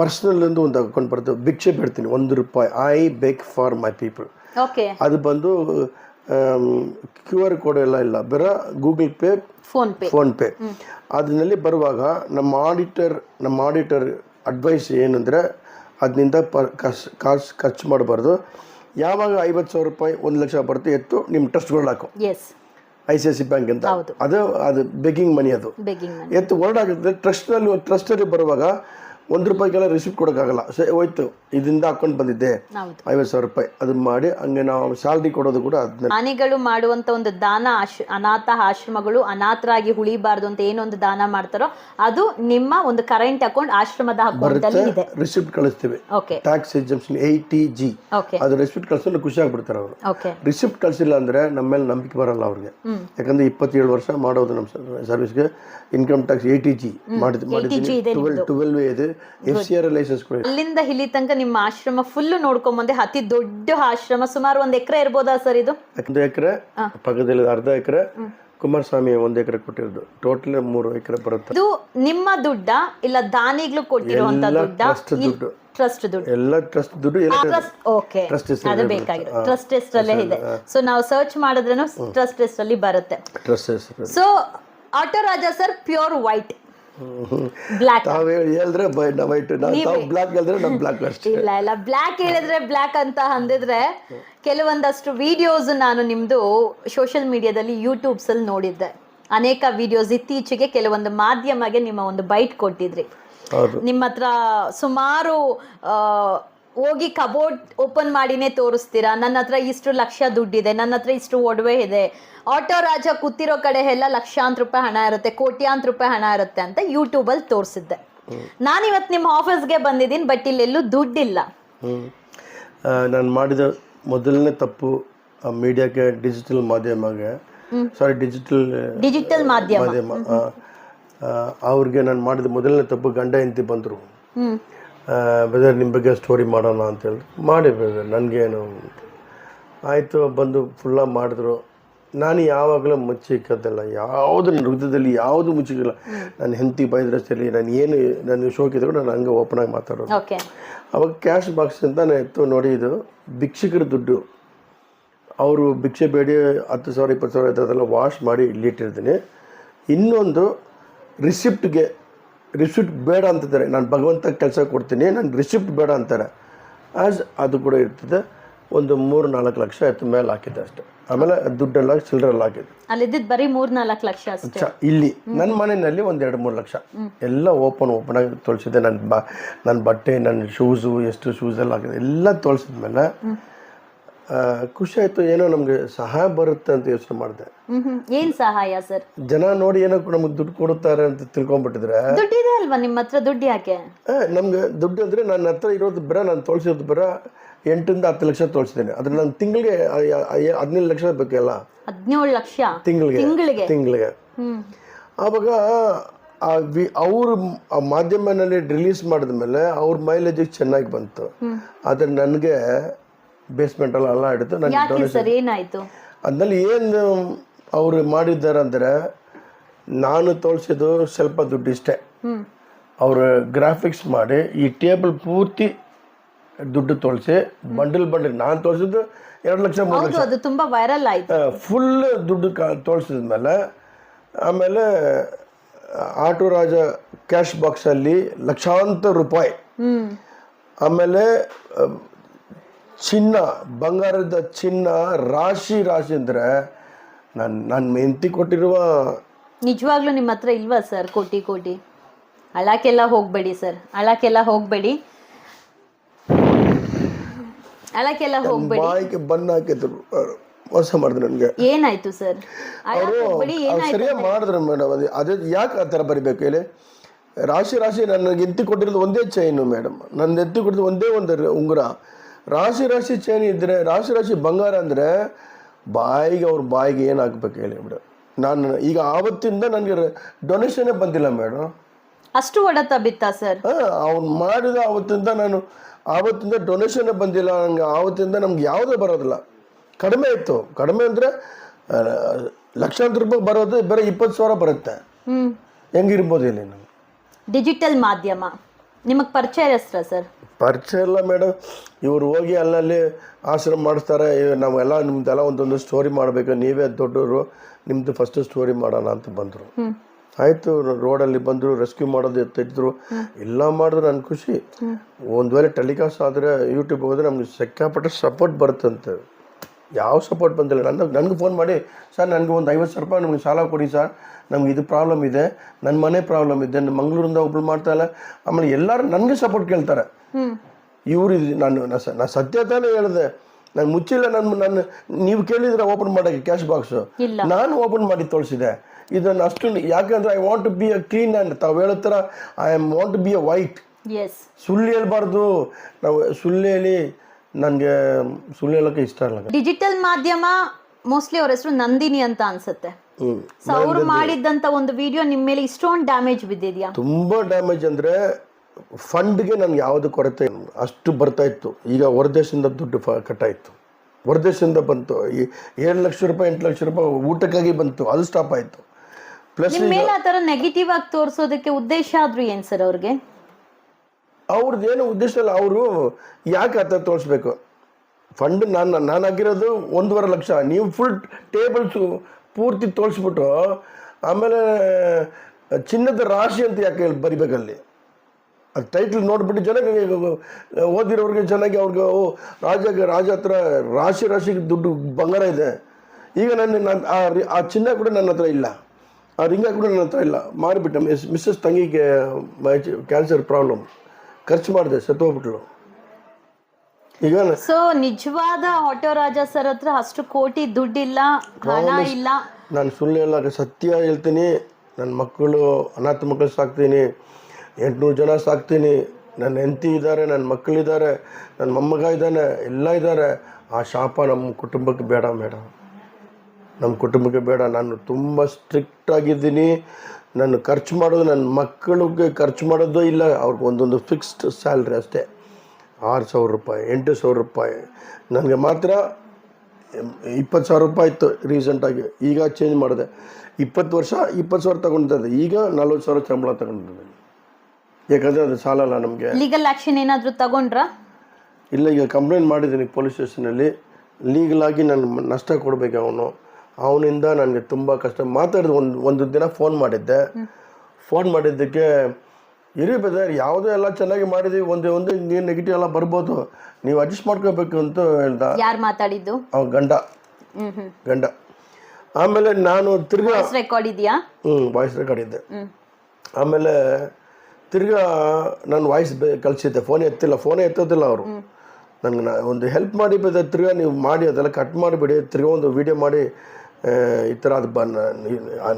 ಪರ್ಸನಲ್ ಒಂದು ಅಕೌಂಟ್ ಬರುತ್ತೆ ಭಿಕ್ಷೆ ಬಿಡ್ತೀನಿ ಒಂದು ರೂಪಾಯಿ. ಐ ಬೇಕ್ ಫಾರ್ ಮೈ ಪೀಪಲ್ ಓಕೆ ಅದು ಬಂದು ಕ್ಯೂ ಆರ್ ಕೋಡ್ ಎಲ್ಲ ಇಲ್ಲ. ಬರೋ Google Pay PhonePe PhonePe ಅದರಲ್ಲಿ ಬರುವಾಗ ನಮ್ಮ ಆಡಿಟರ್ ನಮ್ಮ ಆಡಿಟರ್ ಅಡ್ವೈಸ್ ಏನಂದರೆ ಅದರಿಂದ ಪರ್ ಕಾಸು ಖರ್ಚು ಮಾಡಬಾರ್ದು. ಯಾವಾಗ ಐವತ್ತು ಸಾವಿರ ರೂಪಾಯಿ ಒಂದು ಲಕ್ಷ ಬರುತ್ತೆ ಎತ್ತು ನಿಮ್ಮ ಟ್ರಸ್ಟ್ಗಳು ಹಾಕು. S I C I C bank ಅಂತ. ಹೌದು. ಅದು ಅದು ಬೆಗ್ಗಿಂಗ್ ಮನಿ ಅದು. ಎತ್ತು ಮನಿ ಎತ್ತು ನಲ್ಲಿ ಟ್ರಸ್ಟ್ನಲ್ಲಿ ಟ್ರಸ್ಟಲ್ಲಿ ಬರುವಾಗ ಒಂದು ರೂಪಾಯಿಗೆಲ್ಲ ರಿಸಿಪ್ಟ್ ಕೊಡೋಕ್ಕಾಗಲ್ಲ. ಸೇ ಹೋಯ್ತು. ಇದರಿಂದ ಹಾಕೊಂಡು ಬಂದಿದ್ದೆ. ಐವತ್ತು ಸಾವಿರ ರೂಪಾಯಿ. ಅದನ್ನ ಮಾಡಿ ಹಂಗೆ ನಾವು ಸ್ಯಾಲ್ರಿ ಕೊಡೋದು ಕೂಡ ಅದನ್ನ ದಾನಿಗಳು ಮಾಡುವಂತ ಒಂದು ದಾನ ಆಶ್ ಅನಾಥ ಆಶ್ರಮಗಳು ಅನಾಥರಾಗಿ ಉಳಿಬಾರ್ದು ಅಂತ ಏನೊಂದು ದಾನ ಮಾಡ್ತಾರೋ ಅದು ನಿಮ್ಮ ಒಂದು ಕರೆಂಟ್ ಅಕೌಂಟ್ ಆಶ್ರಮದ ಅಕೌಂಟ್ ಅಲ್ಲಿ ಇದೆ. ರಿಸಿಪ್ಟ್ ಕಳಿಸ್ತೀವಿ. Okay tax exemption eighty G okay ಅದು ರಿಸಿಪ್ಟ್ ಕಳ್ಸಿದ್ರೆ ಖುಷಿ ಆಗ್ಬಿಡ್ತಾರೆ ಅವರು. ಓಕೆ ರಿಸಿಪ್ಟ್ ಕಳಿಸಿಲ್ಲ ಅಂದ್ರೆ ನಮ್ಮ ಮೇಲೆ ನಂಬಿಕೆ ಬರಲ್ಲ ಅವ್ರಿಗೆ. ಯಾಕಂದ್ರೆ ಇಪ್ಪತ್ತೇಳು ವರ್ಷ ಮಾಡೋದು ನಮ್ಮ ಸರ್ವಿಸ್ಗೆ ಇನ್ಕಮ್ ಟ್ಯಾಕ್ಸ್ ಏಯ್ಟಿ ಜಿ ಮಾಡಿದ್ವಿ ಟ್ವೆಲ್ವ್ ಇದೆ. ಎಫ್ ಸಿ ಆರ್ ಲೈಸೆನ್ಸ್ ಕೂಡ ಅಲ್ಲಿಂದ ಇಲ್ಲಿ ತನಕ ನಿಮ್ಮ ಆಶ್ರಮ ಫುಲ್ ನೋಡ್ಕೊಂಡ್ ಬಂದೆ ಅತಿ ದೊಡ್ಡ ಆಶ್ರಮ ಸುಮಾರು ಒಂದ್ ಎಕರೆ ಇರ್ಬೋದಾ ಸರ್ ಇದು? ಒಂದು ಎಕರೆ ಪಕ್ಕದಲ್ಲಿ ಅರ್ಧ ಎಕರೆ ಕುಮಾರಸ್ವಾಮಿ ಒಂದು ಎಕರೆ ಕೊಟ್ಟಿರೋದು. ಟೋಟಲ್ ಮೂರು ಎಕರೆ ಬರುತ್ತೆ. ಇದು ನಿಮ್ಮ ದುಡ್ಡ ಇಲ್ಲ ದಾನಿಗಳು ಕೊಟ್ಟಿರುವಂತ ದುಡ್ಡ? ಟ್ರಸ್ಟ್ ದುಡ್ಡು. ಟ್ರಸ್ಟ್ ದುಡ್ಡು. ಎಲ್ಲ ಟ್ರಸ್ಟ್ ದುಡ್ಡು ಎಲ್ಲ ಟ್ರಸ್ಟ್ ಓಕೆ ಟ್ರಸ್ಟ್ ಅದು ಬೇಕಾಗಿರೋ ಟ್ರಸ್ಟ್ ಟೆಸ್ಟ್ ಅಲ್ಲೇ ಇದೆ. ಸೊ ನಾವು ಸರ್ಚ್ ಮಾಡಿದ್ರೂ ಟ್ರಸ್ಟ್ ಟೆಸ್ಟ್ ಅಲ್ಲಿ ಬರುತ್ತೆ. Trust so auto Raja sir pure white black ತಾವು ಹೇಳಿದ್ರೆ ವೈಟ್ ಬ್ಲಾಕ್ ಹೇಳಿದ್ರೆ ನಮ್ಮ ಬ್ಲಾಕ್ ಅಷ್ಟೇ. ಇಲ್ಲ ಇಲ್ಲ. ಬ್ಲ್ಯಾಕ್ ಹೇಳಿದ್ರೆ ಬ್ಲ್ಯಾಕ್ ಅಂತ ಅಂದಿದ್ರೆ ಕೆಲವೊಂದಷ್ಟು ವಿಡಿಯೋಸ್ ನಾನು ನಿಮ್ದು ಸೋಷಿಯಲ್ ಮೀಡಿಯಾದಲ್ಲಿ ಯೂಟ್ಯೂಬ್ಸ್ ಅಲ್ಲಿ ನೋಡಿದ್ದೆ. ಅನೇಕ ವಿಡಿಯೋಸ್ ಇತ್ತೀಚೆಗೆ ಕೆಲವೊಂದು ಮಾಧ್ಯಮಗೆ ನಿಮ್ಮ ಒಂದು ಬೈಟ್ ಕೊಟ್ಟಿದ್ರಿ. ನಿಮ್ಮ ಹತ್ರ ಸುಮಾರು ಆ, ಹೋಗಿ ಕಬೋರ್ಡ್ ಓಪನ್ ಮಾಡಿನೇ ತೋರಿಸ್ತೀರಾ? ನನ್ನ ಹತ್ರ ಇಷ್ಟು ಲಕ್ಷ ದುಡ್ಡಿದೆ ನನ್ನ ಹತ್ರ ಇಷ್ಟು ಒಡವೆ ಇದೆ. ಆಟೋ ರಾಜ ಕೂತಿರೋ ಕಡೆ ಎಲ್ಲ ಲಕ್ಷಾಂತರ ರೂಪಾಯಿ ಹಣ ಇರುತ್ತೆ ಕೋಟ್ಯಾಂತರ ರೂಪಾಯಿ ಹಣ ಇರುತ್ತೆ ಅಂತ ಯೂಟ್ಯೂಬಲ್ಲಿ ತೋರಿಸಿದ್ದೆ. ನಾನಿವತ್ತು ನಿಮ್ಮ ಆಫೀಸ್ಗೆ ಬಂದಿದ್ದೀನಿ ಬಟ್ ಇಲ್ಲೆಲ್ಲೂ ದುಡ್ಡಿಲ್ಲ. ನಾನು ಮಾಡಿದ ಮೊದಲನೇ ತಪ್ಪು ಮೀಡಿಯಾಕ್ಕೆ ಡಿಜಿಟಲ್ ಮಾಧ್ಯಮಗೆ. ಸಾರಿ ಡಿಜಿಟಲ್ ಡಿಜಿಟಲ್ ಮಾಧ್ಯಮ. ಅವ್ರಿಗೆ ನಾನು ಮಾಡಿದ ಮೊದಲನೇ ತಪ್ಪು ಗಂಡ ಹೆಂಡತಿ ಬಂದರು. ಬ್ರದರ್ ನಿಮ್ಮ ಬಗ್ಗೆ ಸ್ಟೋರಿ ಮಾಡೋಣ ಅಂತೇಳಿ ಮಾಡಿ ಬ್ರದರ್ ನನಗೇನು ಆಯಿತು ಬಂದು ಫುಲ್ಲ ಮಾಡಿದ್ರು. ನಾನು ಯಾವಾಗಲೂ ಮುಚ್ಚಿಕ್ಕದ್ದಲ್ಲ ಯಾವುದು ನನ್ನ ಹೃದಯದಲ್ಲಿ ಯಾವುದು ಮುಚ್ಚಿಕ್ಕಿಲ್ಲ ನಾನು ಹೆಂಡತಿ ಬೈದ್ರಷ್ಟಲ್ಲಿ ನಾನು ಏನು ನಾನು ಶೋಕಿದ್ರು ನಾನು ಹಂಗೆ ಓಪನ್ ಆಗಿ ಮಾತಾಡೋದು. ಓಕೆ ಅವಾಗ ಕ್ಯಾಶ್ ಬಾಕ್ಸ್ ಅಂತ ನಾನು ಎತ್ತು ನೋಡಿ ಇದು ಭಿಕ್ಷಕರ ದುಡ್ಡು. ಅವರು ಭಿಕ್ಷೆ ಬೇಡಿ ಹತ್ತು ಸಾವಿರ ಇಪ್ಪತ್ತು ಸಾವಿರ ಅದೆಲ್ಲ ವಾಶ್ ಮಾಡಿ ಇಲ್ಲಿಟ್ಟಿರ್ತೀನಿ ಇನ್ನೊಂದು ರಿಸಿಪ್ಟ್ಗೆ ರಿಸಿಪ್ಟ್ ಬೇಡ ಅಂತಿದ್ದಾರೆ. ನಾನು ಭಗವಂತ ಕೆಲಸ ಕೊಡ್ತೀನಿ ನಾನು ರಿಸಿಪ್ಟ್ ಬೇಡ ಅಂತಾರೆ. ಆಸ್ ಅದು ಕೂಡ ಇರ್ತದೆ. ಒಂದು ಮೂರು ನಾಲ್ಕು ಲಕ್ಷ ಎತ್ತು ಮೇಲೆ ಹಾಕಿದ್ದೆ ಅಷ್ಟೆ. ಆಮೇಲೆ ದುಡ್ಡೆಲ್ಲ ಚಿಲ್ಲರೆಲ್ಲ ಹಾಕಿದ್ದೆ. ಅಲ್ಲಿದ್ದಿದ್ದು ಬರೀ ಮೂರು ನಾಲ್ಕು ಲಕ್ಷ ಅಷ್ಟೇ. ಇಲ್ಲಿ. ನನ್ನ ಮನೆಯಲ್ಲಿ ಒಂದು ಎರಡು ಮೂರು ಲಕ್ಷ. ಎಲ್ಲ ಓಪನ್ ಓಪನ್ ಆಗಿ ತೊಳ್ಸಿದ್ದೆ ನನ್ನ ಬ ನನ್ನ ಬಟ್ಟೆ ನನ್ನ ಶೂಸು ಎಷ್ಟು ಶೂಸ್ ಎಲ್ಲ ಹಾಕಿದೆ ಎಲ್ಲ ತೊಳ್ಸಿದ್ಮೇಲೆ ಆ, ಖುಷಿ ಆಯ್ತು ಏನೋ ನಮಗೆ ಸಹಾಯ ಬರುತ್ತೆ ಅಂತ ಯೋಚನೆ ಮಾಡಿದೆ. ಏನ್ ಸಹಾಯ ಸರ್? ಜನ ನೋಡಿ ಏನೋ ನಮ್ಗೆ ದುಡ್ಡು ಕೊಡುತ್ತಾರೆ ಅಂತ ತಿಳ್ಕೊಂಡ್ಬಿಟ್ಟಿದ್ರೆ ದುಡ್ಡಿದೆ ಅಲ್ವಾ ನಿಮ್ಮ ಹತ್ರ ದುಡ್ಡು ಯಾಕೆ? ನಮ್ಗೆ ದುಡ್ಡು ಅಂದ್ರೆ ನನ್ನ ಹತ್ರ ಇರೋದು ಬರ ನಾನು ತೊಳ್ಸಿರೋದು ಬರ ಎಂಟರಿಂದ ಹತ್ತು ಲಕ್ಷ ತೊಳ್ಸಿದ್ದೇನೆ. ಅದ್ರ ನಾನು ತಿಂಗಳಿಗೆ ಹದಿನೈದು ಲಕ್ಷ ಬೇಕಲ್ಲ? ಹದಿನೇಳು ಲಕ್ಷ? ತಿಂಗಳಿಗೆ. ತಿಂಗಳಿಗೆ? ತಿಂಗಳಿಗೆ. ಅವಾಗ ಆವಾಗ ಅವರು ಆ ಮಾಧ್ಯಮನಲ್ಲಿ ರಿಲೀಸ್ ಮಾಡಿದ ಮೇಲೆ ಅವ್ರ ಮೈಲೇಜ್ ಚೆನ್ನಾಗಿ ಬಂತು. ಆದರೆ ನನಗೆ ಬೇಸ್ಮೆಂಟಲ್ಲಿ ಎಲ್ಲ ಇಡ್ತು ನನಗೆ ಯಾಕೆ ಸರ್ ಏನಾಯ್ತು? ಅದ್ರಲ್ಲಿ ಏನು ಅವರು ಮಾಡಿದ್ದಾರೆ ಅಂದರೆ ನಾನು ತೋರಿಸಿದ್ದು ಸ್ವಲ್ಪ ದುಡ್ಡು ಇಷ್ಟೇ ಹ್ಮ್. ಅವರು ಗ್ರಾಫಿಕ್ಸ್ ಮಾಡಿ ಈ ಟೇಬಲ್ ಪೂರ್ತಿ ದುಡ್ಡು ತೋರಿಸಿ ಬಂಡಲ್ ಬಂಡಲ್ ನಾನು ತೋರಿಸಿದ್ದು ಎರಡು ಲಕ್ಷ ಮೂರು ಲಕ್ಷ. ಹೌದು ಅದು ತುಂಬಾ ವೈರಲ್ ಆಯ್ತು. ಫುಲ್ ದುಡ್ಡು ತೋಳ್ಸಿದ ತೋರಿಸಿದ್ಮೇಲೆ ಆಮೇಲೆ ಆಟೋ ರಾಜ ಕ್ಯಾಶ್ ಬಾಕ್ಸಲ್ಲಿ ಲಕ್ಷಾಂತರ ರೂಪಾಯಿ. ಆಮೇಲೆ ಚಿನ್ನ ಬಂಗಾರದ ಚಿನ್ನ ರಾಶಿ ರಾಶಿ ಅಂದರೆ ನಾನು ನನ್ನ ಮೆಂತಿ ಕೊಟ್ಟಿರುವ ನಿಜವಾಗ್ಲೂ ನಿಮ್ಮ ಹತ್ರ ಇಲ್ವಾ ಸರ್? ಕೋಟಿ ಕೋಟಿ. ಅಳಕ್ಕೆಲ್ಲ ಹೋಗ್ಬೇಡಿ ಸರ್. ಅಳಕ್ಕೆಲ್ಲ ಹೋಗ್ಬೇಡಿ. ಅಳಕ್ಕೆಲ್ಲ ಹೋಗ್ಬೇಡಿ. ಬಾಯಿಗೆ ಬಣ್ಣ ಹಾಕಿದ್ರು. ಅವ್ರು ಮೋಸ ಮಾಡಿದ್ರು ನನಗೆ. ಏನಾಯ್ತು ಸರ್? ಹೋಗ್ಬೇಡಿ ಅವ್ರು ಏನಾಯ್ತು ಸರಿಯಾಗಿ ಮಾಡಿದ್ರು ಮೇಡಮ್. ಅದು ಅದೇ ಯಾಕೆ ಆ ಥರ ಬರಿಬೇಕು ಹೇಳಿ? ರಾಶಿ ರಾಶಿ ನನಗೆ ಎತ್ತಿ ಕೊಟ್ಟಿರೋದು ಒಂದೇ ಚೈನು ಮೇಡಮ್. ನನ್ನ ಎತ್ತಿ ಕೊಟ್ಟಿದ್ದು ಒಂದೇ ಒಂದು ಉಂಗುರ. ರಾಶಿ ರಾಶಿ ಚೇನಿ ಇದ್ದರೆ ರಾಶಿ ರಾಶಿ ಬಂಗಾರ ಅಂದರೆ ಬಾಯಿಗೆ ಅವ್ರ ಬಾಯಿಗೆ ಏನು ಹಾಕ್ಬೇಕು ಹೇಳಿ ಬಿಡು ನಾನು ಈಗ ಆವತ್ತಿಂದ ನನಗೆ ಡೊನೇಷನೇ ಬಂದಿಲ್ಲ ಮೇಡಮ್ ಅಷ್ಟು ಒಡತ ಬಿತ್ತಾ ಸರ್? ಅವ್ನು ಮಾಡಿದ ಆವತ್ತಿಂದ ನಾನು ಆವತ್ತಿಂದ ಡೊನೇಷನೇ ಬಂದಿಲ್ಲ ನನಗೆ ಆವತ್ತಿಂದ ನಮ್ಗೆ ಯಾವುದೇ ಬರೋದಿಲ್ಲ. ಕಡಿಮೆ ಇತ್ತು. ಕಡಿಮೆ ಅಂದರೆ ಲಕ್ಷಾಂತರ ರೂಪಾಯಿ ಬರೋದು ಬೇರೆ ಇಪ್ಪತ್ತು ಸಾವಿರ ಬರುತ್ತೆ. ಹೆಂಗಿರ್ಬೋದು ಇಲ್ಲಿ ನಮ್ಗೆ? ಡಿಜಿಟಲ್ ಮಾಧ್ಯಮ. ನಿಮಗೆ ಪರಿಚಯ ಎಷ್ಟು ಸರ್? ಪರಿಚಯ ಇಲ್ಲ ಮೇಡಮ್. ಇವರು ಹೋಗಿ ಅಲ್ಲಲ್ಲಿ ಆಶ್ರಮ ಮಾಡಿಸ್ತಾರೆ. ನಾವೆಲ್ಲ ನಿಮ್ದೆಲ್ಲ ಒಂದೊಂದು ಸ್ಟೋರಿ ಮಾಡಬೇಕು. ನೀವೇ ದೊಡ್ಡವರು ನಿಮ್ಮದು ಫಸ್ಟ್ ಸ್ಟೋರಿ ಮಾಡೋಣ ಅಂತ ಬಂದರು. ಆಯಿತು ರೋಡಲ್ಲಿ ಬಂದರು ರೆಸ್ಕ್ಯೂ ಮಾಡೋದು ಎತ್ತಿದ್ರು. ಎಲ್ಲ ಮಾಡಿದ್ರು ನನ್ನ ಖುಷಿ. ಒಂದು ವೇಳೆ ಟೆಲಿಕಾಸ್ಟ್ ಆದರೆ ಯೂಟ್ಯೂಬ್ ಹೋದರೆ ನಮ್ಗೆ ಸಿಕ್ಕಾಪಟ್ಟೆ ಸಪೋರ್ಟ್ ಬರುತ್ತಂತೆ. ಯಾವ ಸಪೋರ್ಟ್ ಬಂದಿಲ್ಲ. ನನ್ನ ನನಗೆ ಫೋನ್ ಮಾಡಿ ಸರ್ ನನಗೆ ಒಂದು ಐವತ್ತು ಸಾವಿರ ರೂಪಾಯಿ ನಮಗೆ ಸಾಲ ಕೊಡಿ ಸರ್. ನಮ್ಗೆ ಇದು ಪ್ರಾಬ್ಲಮ್ ಇದೆ. ನನ್ನ ಮನೆ ಪ್ರಾಬ್ಲಮ್ ಇದೆ. ನಮ್ಮ ಮಂಗಳೂರಿಂದ ಒಬ್ಳು ಮಾಡ್ತಾ ಇಲ್ಲ. ಆಮೇಲೆ ಎಲ್ಲರೂ ನನಗೆ ಸಪೋರ್ಟ್ ಕೇಳ್ತಾರೆ. ಇವರು ನಾನು ನಾನು ಸತ್ಯ ತಾನೇ ಹೇಳಿದೆ. ನಾನು ಮುಚ್ಚಿಲ್ಲ ನನ್ನ ನನ್ನ ನೀವು ಕೇಳಿದ್ರೆ ಓಪನ್ ಮಾಡೋಕ್ಕೆ ಕ್ಯಾಶ್ ಬಾಕ್ಸು ನಾನು ಓಪನ್ ಮಾಡಿ ತೋರಿಸಿದೆ. ಇದನ್ನು ಅಷ್ಟು ಯಾಕಂದ್ರೆ I want to be a clean and ತಾವು ಹೇಳೋ ಥರ I am want to be a white ಸುಳ್ಳು ಹೇಳ್ಬಾರ್ದು. ನಾವು ಸುಳ್ಳು ಹೇಳಿ ನನಗೆ ಸುಳ್ಳು ಹೇಳೋಕ್ಕೆ ಇಷ್ಟ ಇಲ್ಲ. ಡಿಜಿಟಲ್ ಮಾಧ್ಯಮ ಮೋಸ್ಟ್ಲಿ ಅವ್ರ ಹೆಸರು ನಂದಿನಿ ಅಂತ ಅನ್ಸುತ್ತೆ. ಸೊ ಅವ್ರು ಮಾಡಿದ್ದಂತ ಒಂದು ವಿಡಿಯೋ ನಿಮ್ಮ ಮೇಲೆ ಇಷ್ಟೊಂದು ಡ್ಯಾಮೇಜ್ ಬಿದ್ದಿದ್ಯಾ? ತುಂಬ ಡ್ಯಾಮೇಜ್ ಅಂದರೆ ಫಂಡ್ಗೆ ನನ್ಗೆ ಯಾವುದು ಕೊರತೆ. ಅಷ್ಟು ಬರ್ತಾ ಇತ್ತು. ಈಗ ಹೊರದೇಶದಿಂದ ದುಡ್ಡು ಫ ಕಟ್ಟಾಯಿತು. ಹೊರದೇಶದಿಂದ ಬಂತು. ಈ ಏಳು ಲಕ್ಷ ರೂಪಾಯಿ ಎಂಟು ಲಕ್ಷ ರೂಪಾಯಿ ಊಟಕ್ಕಾಗಿ ಬಂತು. ಅದು ಸ್ಟಾಪ್ ಆಯಿತು. ಪ್ಲಸ್ ಮೇಲೆ ಆ ಥರ ನೆಗೆಟಿವ್ ಆಗಿ ತೋರಿಸೋದಕ್ಕೆ ಉದ್ದೇಶ ಆದ್ರೂ ಏನು ಸರ್ ಅವ್ರಿಗೆ? ಅವ್ರದ್ದು ಏನು ಉದ್ದೇಶ ಇಲ್ಲ, ಅವರು ಯಾಕೆ ಆ ತೋರಿಸ್ಬೇಕು? ಫಂಡ್ ನಾನು ನಾನು ಹಾಕಿರೋದು ಒಂದೂವರೆ ಲಕ್ಷ. ನೀವು ಫುಲ್ ಟೇಬಲ್ಸು ಪೂರ್ತಿ ತೋರಿಸ್ಬಿಟ್ಟು, ಆಮೇಲೆ ಚಿನ್ನದ ರಾಶಿ ಅಂತ ಯಾಕೆ ಹೇಳಿ, ಬರಿಬೇಕಲ್ಲಿ? ಅದು ಟೈಟ್ಲ್ ನೋಡಿಬಿಟ್ಟು ಚೆನ್ನಾಗಿ ಓದಿರೋರಿಗೆ ಚೆನ್ನಾಗಿ ಅವ್ರಿಗೆ, ಓ, ರಾಜ ರಾಜ ಹತ್ರ ರಾಶಿ ರಾಶಿಗೆ ದುಡ್ಡು ಬಂಗಾರ ಇದೆ. ಈಗ ನನ್ನ ನಾನು ಆ ಆ ಚಿನ್ನ ಕೂಡ ನನ್ನ ಹತ್ರ ಇಲ್ಲ. ಆ ರಿಂಗ ಕೂಡ ನನ್ನ ಹತ್ರ ಇಲ್ಲ. ಮಾಡಿಬಿಟ್ಟೆ ಮಿಸ್, ಮಿಸ್ಸಸ್ ತಂಗಿಗೆ ಕ್ಯಾನ್ಸರ್ ಪ್ರಾಬ್ಲಮ್ ಖರ್ಚು ಮಾಡಿದೆ ಸತ್ತೋಗ್ಬಿಟ್ಲು. ಈಗ ಸೊ ನಿಜವಾದ ಆಟೋ ರಾಜ ಸರ್ ಹತ್ರ ಅಷ್ಟು ಕೋಟಿ ದುಡ್ಡಿಲ್ಲ ಹಣ ಇಲ್ಲ. ನಾನು ಸುಳ್ಳು ಹೇಳಕ್ಕೆ ಸತ್ಯ ಹೇಳ್ತೀನಿ. ನನ್ನ ಮಕ್ಕಳು ಅನಾಥ ಮಕ್ಕಳು ಸಾಕ್ತೀನಿ. ಎಂಟುನೂರು ಜನ ಸಾಕ್ತೀನಿ. ನನ್ನ ಹೆಂಡತಿ ಇದ್ದಾರೆ ನನ್ನ ಮಕ್ಕಳಿದ್ದಾರೆ ನನ್ನ ಮೊಮ್ಮಗ ಇದ್ದಾನೆ ಎಲ್ಲ ಇದ್ದಾರೆ ಆ ಶಾಪ ನಮ್ಮ ಕುಟುಂಬಕ್ಕೆ ಬೇಡ ಮೇಡಮ್. ನಮ್ಮ ಕುಟುಂಬಕ್ಕೆ ಬೇಡ ನಾನು ತುಂಬ ಸ್ಟ್ರಿಕ್ಟ್ ಆಗಿದ್ದೀನಿ. ನಾನು ಖರ್ಚು ಮಾಡೋದು ನನ್ನ ಮಕ್ಕಳಿಗೆ ಖರ್ಚು ಮಾಡೋದು ಇಲ್ಲ. ಅವ್ರಿಗೆ ಒಂದೊಂದು ಫಿಕ್ಸ್ಡ್ ಸ್ಯಾಲ್ರಿ ಅಷ್ಟೇ. ಆರು ಸಾವಿರ ರೂಪಾಯಿ ಎಂಟು ಸಾವಿರ ರೂಪಾಯಿ. ನನಗೆ ಮಾತ್ರ ಇಪ್ಪತ್ತು ಸಾವಿರ ರೂಪಾಯಿ ಇತ್ತು ರೀಸೆಂಟಾಗಿ ಈಗ ಚೇಂಜ್ ಮಾಡಿದೆ. ಇಪ್ಪತ್ತು ವರ್ಷ ಇಪ್ಪತ್ತು ಸಾವಿರ ತಗೊಂಡಿದ್ದೆ ಈಗ ನಲ್ವತ್ತು ಸಾವಿರ ಸಂಬಳ ತಗೊಂಡಿದ್ದೀನಿ. ಯಾಕಂದರೆ ಅದು ಸಾಲಲ್ಲ ನಮಗೆ. ಲೀಗಲ್ ಆ್ಯಕ್ಷನ್ ಏನಾದರೂ ತಗೊಂಡ್ರ? ಇಲ್ಲ ಈಗ ಕಂಪ್ಲೇಂಟ್ ಮಾಡಿದ್ದೀನಿ ಪೊಲೀಸ್ ಸ್ಟೇಷನಲ್ಲಿ ಲೀಗಲಾಗಿ ನಾನು ನಷ್ಟ ಕೊಡಬೇಕು ಅವನು. ಅವನಿಂದ ನನಗೆ ತುಂಬ ಕಷ್ಟ. ಮಾತಾಡಿದ ಒಂದು ಒಂದು ದಿನ ಫೋನ್ ಮಾಡಿದ್ದೆ. ಫೋನ್ ಮಾಡಿದ್ದಕ್ಕೆ ಇರಿ ಬ್ರದರ್ ಯಾವುದೋ ಎಲ್ಲ ಚೆನ್ನಾಗಿ ಮಾಡಿದೀವಿ ಒಂದೇ ಒಂದು ನೀನು ನೆಗೆಟಿವ್ ಎಲ್ಲ ಬರ್ಬೋದು. ನೀವು ಅಡ್ಜಸ್ಟ್ ಮಾಡ್ಕೋಬೇಕು ಅಂತ ಹೇಳ್ದ. ಯಾರು ಮಾತಾಡಿದ್ದು? ಅವ್ನ ಗಂಡ. ಗಂಡ. ಆಮೇಲೆ ನಾನು ತಿರ್ಗಾ ರೆಕಾರ್ಡ್ ಇದೆಯಾ? ಹ್ಞೂ ವಾಯ್ಸ್ ರೆಕಾರ್ಡ್ ಇದ್ದೆ ಆಮೇಲೆ ತಿರ್ಗಾ ನಾನು ವಾಯ್ಸ್ ಕಳಿಸಿದ್ದೆ ಫೋನ್ ಎತ್ತಿಲ್ಲ ಫೋನೇ ಎತ್ತೋದಿಲ್ಲ ಅವರು. ನನಗೆ ಒಂದು ಹೆಲ್ಪ್ ಮಾಡಿ ತಿರ್ಗಾ ನೀವು ಮಾಡಿ ಅದೆಲ್ಲ ಕಟ್ ಮಾಡಿಬಿಡಿ. ತಿರ್ಗಾ ಒಂದು ವೀಡಿಯೋ ಮಾಡಿ. ಈ ಥರ ಅದು ಬನ್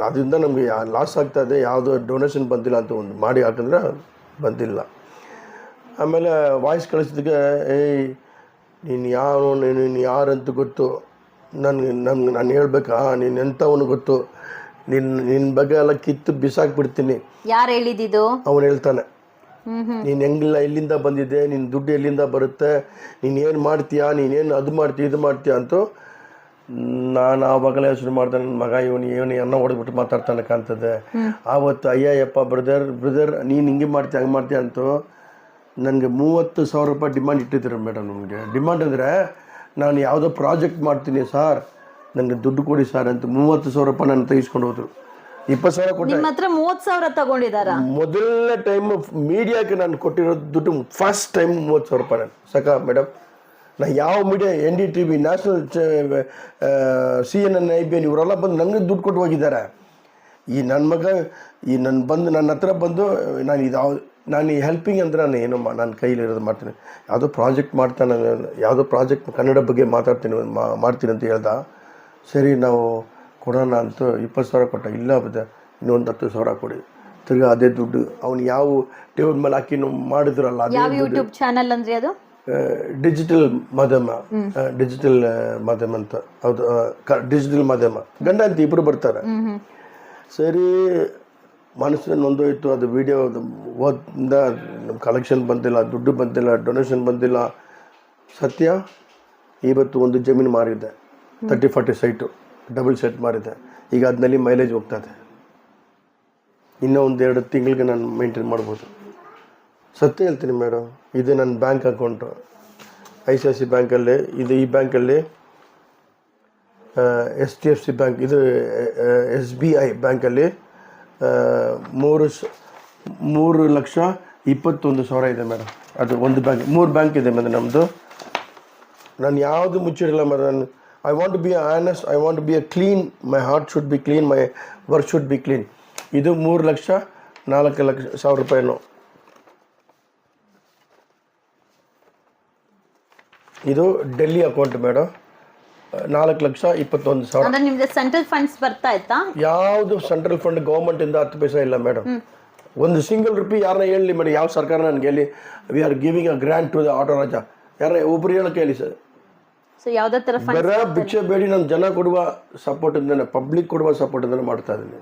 ಅದರಿಂದ ನಮಗೆ ಲಾಸ್ ಆಗ್ತಾ ಇದೆ ಯಾವುದೋ ಡೊನೇಷನ್ ಬಂದಿಲ್ಲ ಅಂತ ಒಂದು ಮಾಡಿ ಹಾಕಿದ್ರೆ ಬಂದಿಲ್ಲ. ಆಮೇಲೆ ವಾಯ್ಸ್ ಕಳಿಸಿದಕ್ಕೆ ಏಯ್ ನೀನು ಯಾರು ನೀನು ಯಾರಂತ ಗೊತ್ತು. ನನಗೆ ನಮ್ಗೆ ನಾನು ಹೇಳ್ಬೇಕಾ ನೀನು ಎಂಥವನು ಗೊತ್ತು. ನಿನ್ನ ನಿನ್ನ ಬಗ್ಗೆ ಎಲ್ಲ ಕಿತ್ತು ಬಿಸಾಕ್ಬಿಡ್ತೀನಿ. ಯಾರು ಹೇಳಿದ್ದು? ಅವನು ಹೇಳ್ತಾನೆ. ನೀನು ಹೆಂಗಿಲ್ಲ ಎಲ್ಲಿಂದ ಬಂದಿದೆ ನಿನ್ನ ದುಡ್ಡು ಎಲ್ಲಿಂದ ಬರುತ್ತೆ ನೀನು ಏನು ಮಾಡ್ತೀಯಾ ನೀನೇನು ಅದು ಮಾಡ್ತೀಯ ಇದು ಮಾಡ್ತೀಯ ಅಂತೂ ನಾನು ಆವಾಗಲೇ ಶುರು ಮಾಡ್ದೆ ನನ್ನ ಮಗ ಇವನು ಇವನು ಅನ್ನ ಹೊಡೆದ್ಬಿಟ್ಟು ಮಾತಾಡ್ತಾನೆ ಕಾಣ್ತದೆ. ಆವತ್ತು ಅಯ್ಯಯ್ಯಪ್ಪ ಬ್ರದರ್ ಬ್ರದರ್ ನೀನು ಹಿಂಗೆ ಮಾಡ್ತೀಯ ಹಂಗೆ ಮಾಡ್ತೀಯ ಅಂತು ನನಗೆ ಮೂವತ್ತು ಸಾವಿರ ರೂಪಾಯಿ ಡಿಮಾಂಡ್ ಇಟ್ಟಿದ್ರು ಮೇಡಮ್ ನಮಗೆ. ಡಿಮಾಂಡ್ ಅಂದರೆ ನಾನು ಯಾವುದೋ ಪ್ರಾಜೆಕ್ಟ್ ಮಾಡ್ತೀನಿ ಸರ್ ನನಗೆ ದುಡ್ಡು ಕೊಡಿ ಸರ್ ಅಂತ ಮೂವತ್ತು ಸಾವಿರ ರೂಪಾಯಿ ನಾನು ತೆಗಿಸ್ಕೊಂಡು ಹೋದ್ರು. ಇಪ್ಪತ್ತು ಸಾವಿರ ಕೊಟ್ಟೆ. ನಿಮ್ಮ ಹತ್ರ ಮೂವತ್ ಸಾವಿರ ತಗೊಂಡಿದಾರ ಮೊದಲನೇ ಟೈಮ್ ಮೀಡಿಯಾಕ್ಕೆ ನಾನು ಕೊಟ್ಟಿರೋ ದುಡ್ಡು ಫಸ್ಟ್ ಟೈಮ್ ಮೂವತ್ತು ಸಾವಿರ ರೂಪಾಯಿ ನಾನು ಸಾಕ ಮೇಡಮ್ ನಾ ಯಾವ media N D T V national C N N I B N ಇವರೆಲ್ಲ ಬಂದು ನನಗೆ ದುಡ್ಡು ಕೊಟ್ಟು ಹೋಗಿದ್ದಾರೆ. ಈ ನನ್ನ ಮಗ ಈ ನನ್ನ ಬಂದು ನನ್ನ ಹತ್ರ ಬಂದು ನಾನು ಇದು ಯಾವ ನಾನು ಈ ಹೆಲ್ಪಿಂಗ್ ಅಂದರೆ ನಾನು ಏನೋ ಮಾ ನನ್ನ ಕೈಲಿರೋದು ಮಾಡ್ತೀನಿ. ಯಾವುದೋ ಪ್ರಾಜೆಕ್ಟ್ ಮಾಡ್ತಾನೆ ನಾನು ಯಾವುದೋ ಪ್ರಾಜೆಕ್ಟ್ ಕನ್ನಡ ಬಗ್ಗೆ ಮಾತಾಡ್ತೀನಿ ಮಾಡ್ತೀನಿ ಅಂತ ಹೇಳ್ದ. ಸರಿ ನಾವು ಕೊಡೋಣ ಅಂತ ಇಪ್ಪತ್ತು ಸಾವಿರ ಕೊಟ್ಟ. ಇಲ್ಲ ಬದ ಇನ್ನೊಂದು ಹತ್ತು ಸಾವಿರ ಕೊಡಿ. ತಿರ್ಗಿ ಅದೇ ದುಡ್ಡು. ಅವ್ನು ಯಾವ ಟೇಬಲ್ ಮೇಲೆ ಹಾಕಿ ಮಾಡಿದ್ರಲ್ಲ ಅದೇ ಯೂಟ್ಯೂಬ್ ಚಾನಲ್ ಅಂದ್ರೆ ಅದು? ಡಿಜಿಟಲ್ ಮಾಧ್ಯಮ ಡಿಜಿಟಲ್ ಮಾಧ್ಯಮ ಅಂತ. ಹೌದು ಡಿಜಿಟಲ್ ಮಾಧ್ಯಮ. ಗಂಡ ಅಂತ ಇಬ್ಬರು ಬರ್ತಾರೆ. ಸರಿ ಮನಸ್ಸಿನ ನೊಂದೋಯ್ತು ಅದು ವಿಡಿಯೋ ಓದಿಂದ ನಮ್ಮ ಕಲೆಕ್ಷನ್ ಬಂದಿಲ್ಲ, ದುಡ್ಡು ಬಂದಿಲ್ಲ ಡೊನೇಷನ್ ಬಂದಿಲ್ಲ. ಸತ್ಯ, ಇವತ್ತು ಒಂದು ಜಮೀನು ಮಾರಿದ್ದೆ thirty forty site double set ಮಾರಿದ್ದೆ ಈಗ ಅದ್ನಲ್ಲಿ ಮೈಲೇಜ್ ಹೋಗ್ತದೆ. ಇನ್ನೂ ಒಂದು ಎರಡು ತಿಂಗಳಿಗೆ ನಾನು ಮೇಂಟೈನ್ ಮಾಡ್ಬೋದು. ಸತ್ಯ ಹೇಳ್ತೀನಿ ಮೇಡಮ್. ಇದು ನನ್ನ bank account. I C I C ಬ್ಯಾಂಕಲ್ಲಿ, ಇದು ಈ ಬ್ಯಾಂಕಲ್ಲಿ S D F C bank, ಇದು ಎಸ್ ಬಿ ಐ ಬ್ಯಾಂಕಲ್ಲಿ ಮೂರು ಮೂರು ಲಕ್ಷ ಇಪ್ಪತ್ತೊಂದು ಸಾವಿರ ಇದೆ ಮೇಡಮ್. ಅದು ಒಂದು ಬ್ಯಾಂಕ್, ಮೂರು ಬ್ಯಾಂಕ್ ಇದೆ ಮೇಡಮ್ ನಮ್ಮದು ನಾನು ಯಾವುದು ಮುಚ್ಚಿರಲ್ಲ ಮೇಡಮ್. ನಾನು I want be honest I want be a clean my heart should be clean my work should be clean ಇದು ಮೂರು ಲಕ್ಷ ನಾಲ್ಕು ಲಕ್ಷ ಸಾವಿರ ರೂಪಾಯಿನು. ಇದು ಡೆಲ್ಲಿ ಅಕೌಂಟ್ ಮೇಡಮ್. ನಾಲ್ಕು ಲಕ್ಷ ಇಪ್ಪತ್ತೊಂದು ಸಾವಿರ. ಅಂದ್ರೆ ನಿಮ್ಗೆ ಸೆಂಟ್ರಲ್ ಫಂಡ್ಸ್ ಬರ್ತಾ ಇತ್ತಾ? ಯಾವುದು ಸೆಂಟ್ರಲ್ ಫಂಡ್ ಗೌರ್ಮೆಂಟಿಂದ ಹತ್ತು ಪೈಸಾ ಇಲ್ಲ ಮೇಡಮ್. ಒಂದು ಸಿಂಗಲ್ ರುಪಿ ಯಾರನ್ನ ಹೇಳಿ ಮೇಡಮ್ ಯಾವ ಸರ್ಕಾರ ನನಗೆ ಹೇಳಿ we are giving a grant to the auto Raja ಯಾರ ಒಬ್ರು ಹೇಳಕ್ಕೆ ಹೇಳಿ ಸರ್. ಸೊ ಯಾವುದೇ ಥರ ಬರ ಭಿಕ್ಷೆ ಬೇಡಿ ನಾನು ಜನ ಕೊಡುವ ಸಪೋರ್ಟಿಂದನೇ ಪಬ್ಲಿಕ್ ಕೊಡುವ ಸಪೋರ್ಟಿಂದನೇ ಮಾಡ್ತಾ ಇದ್ದೀನಿ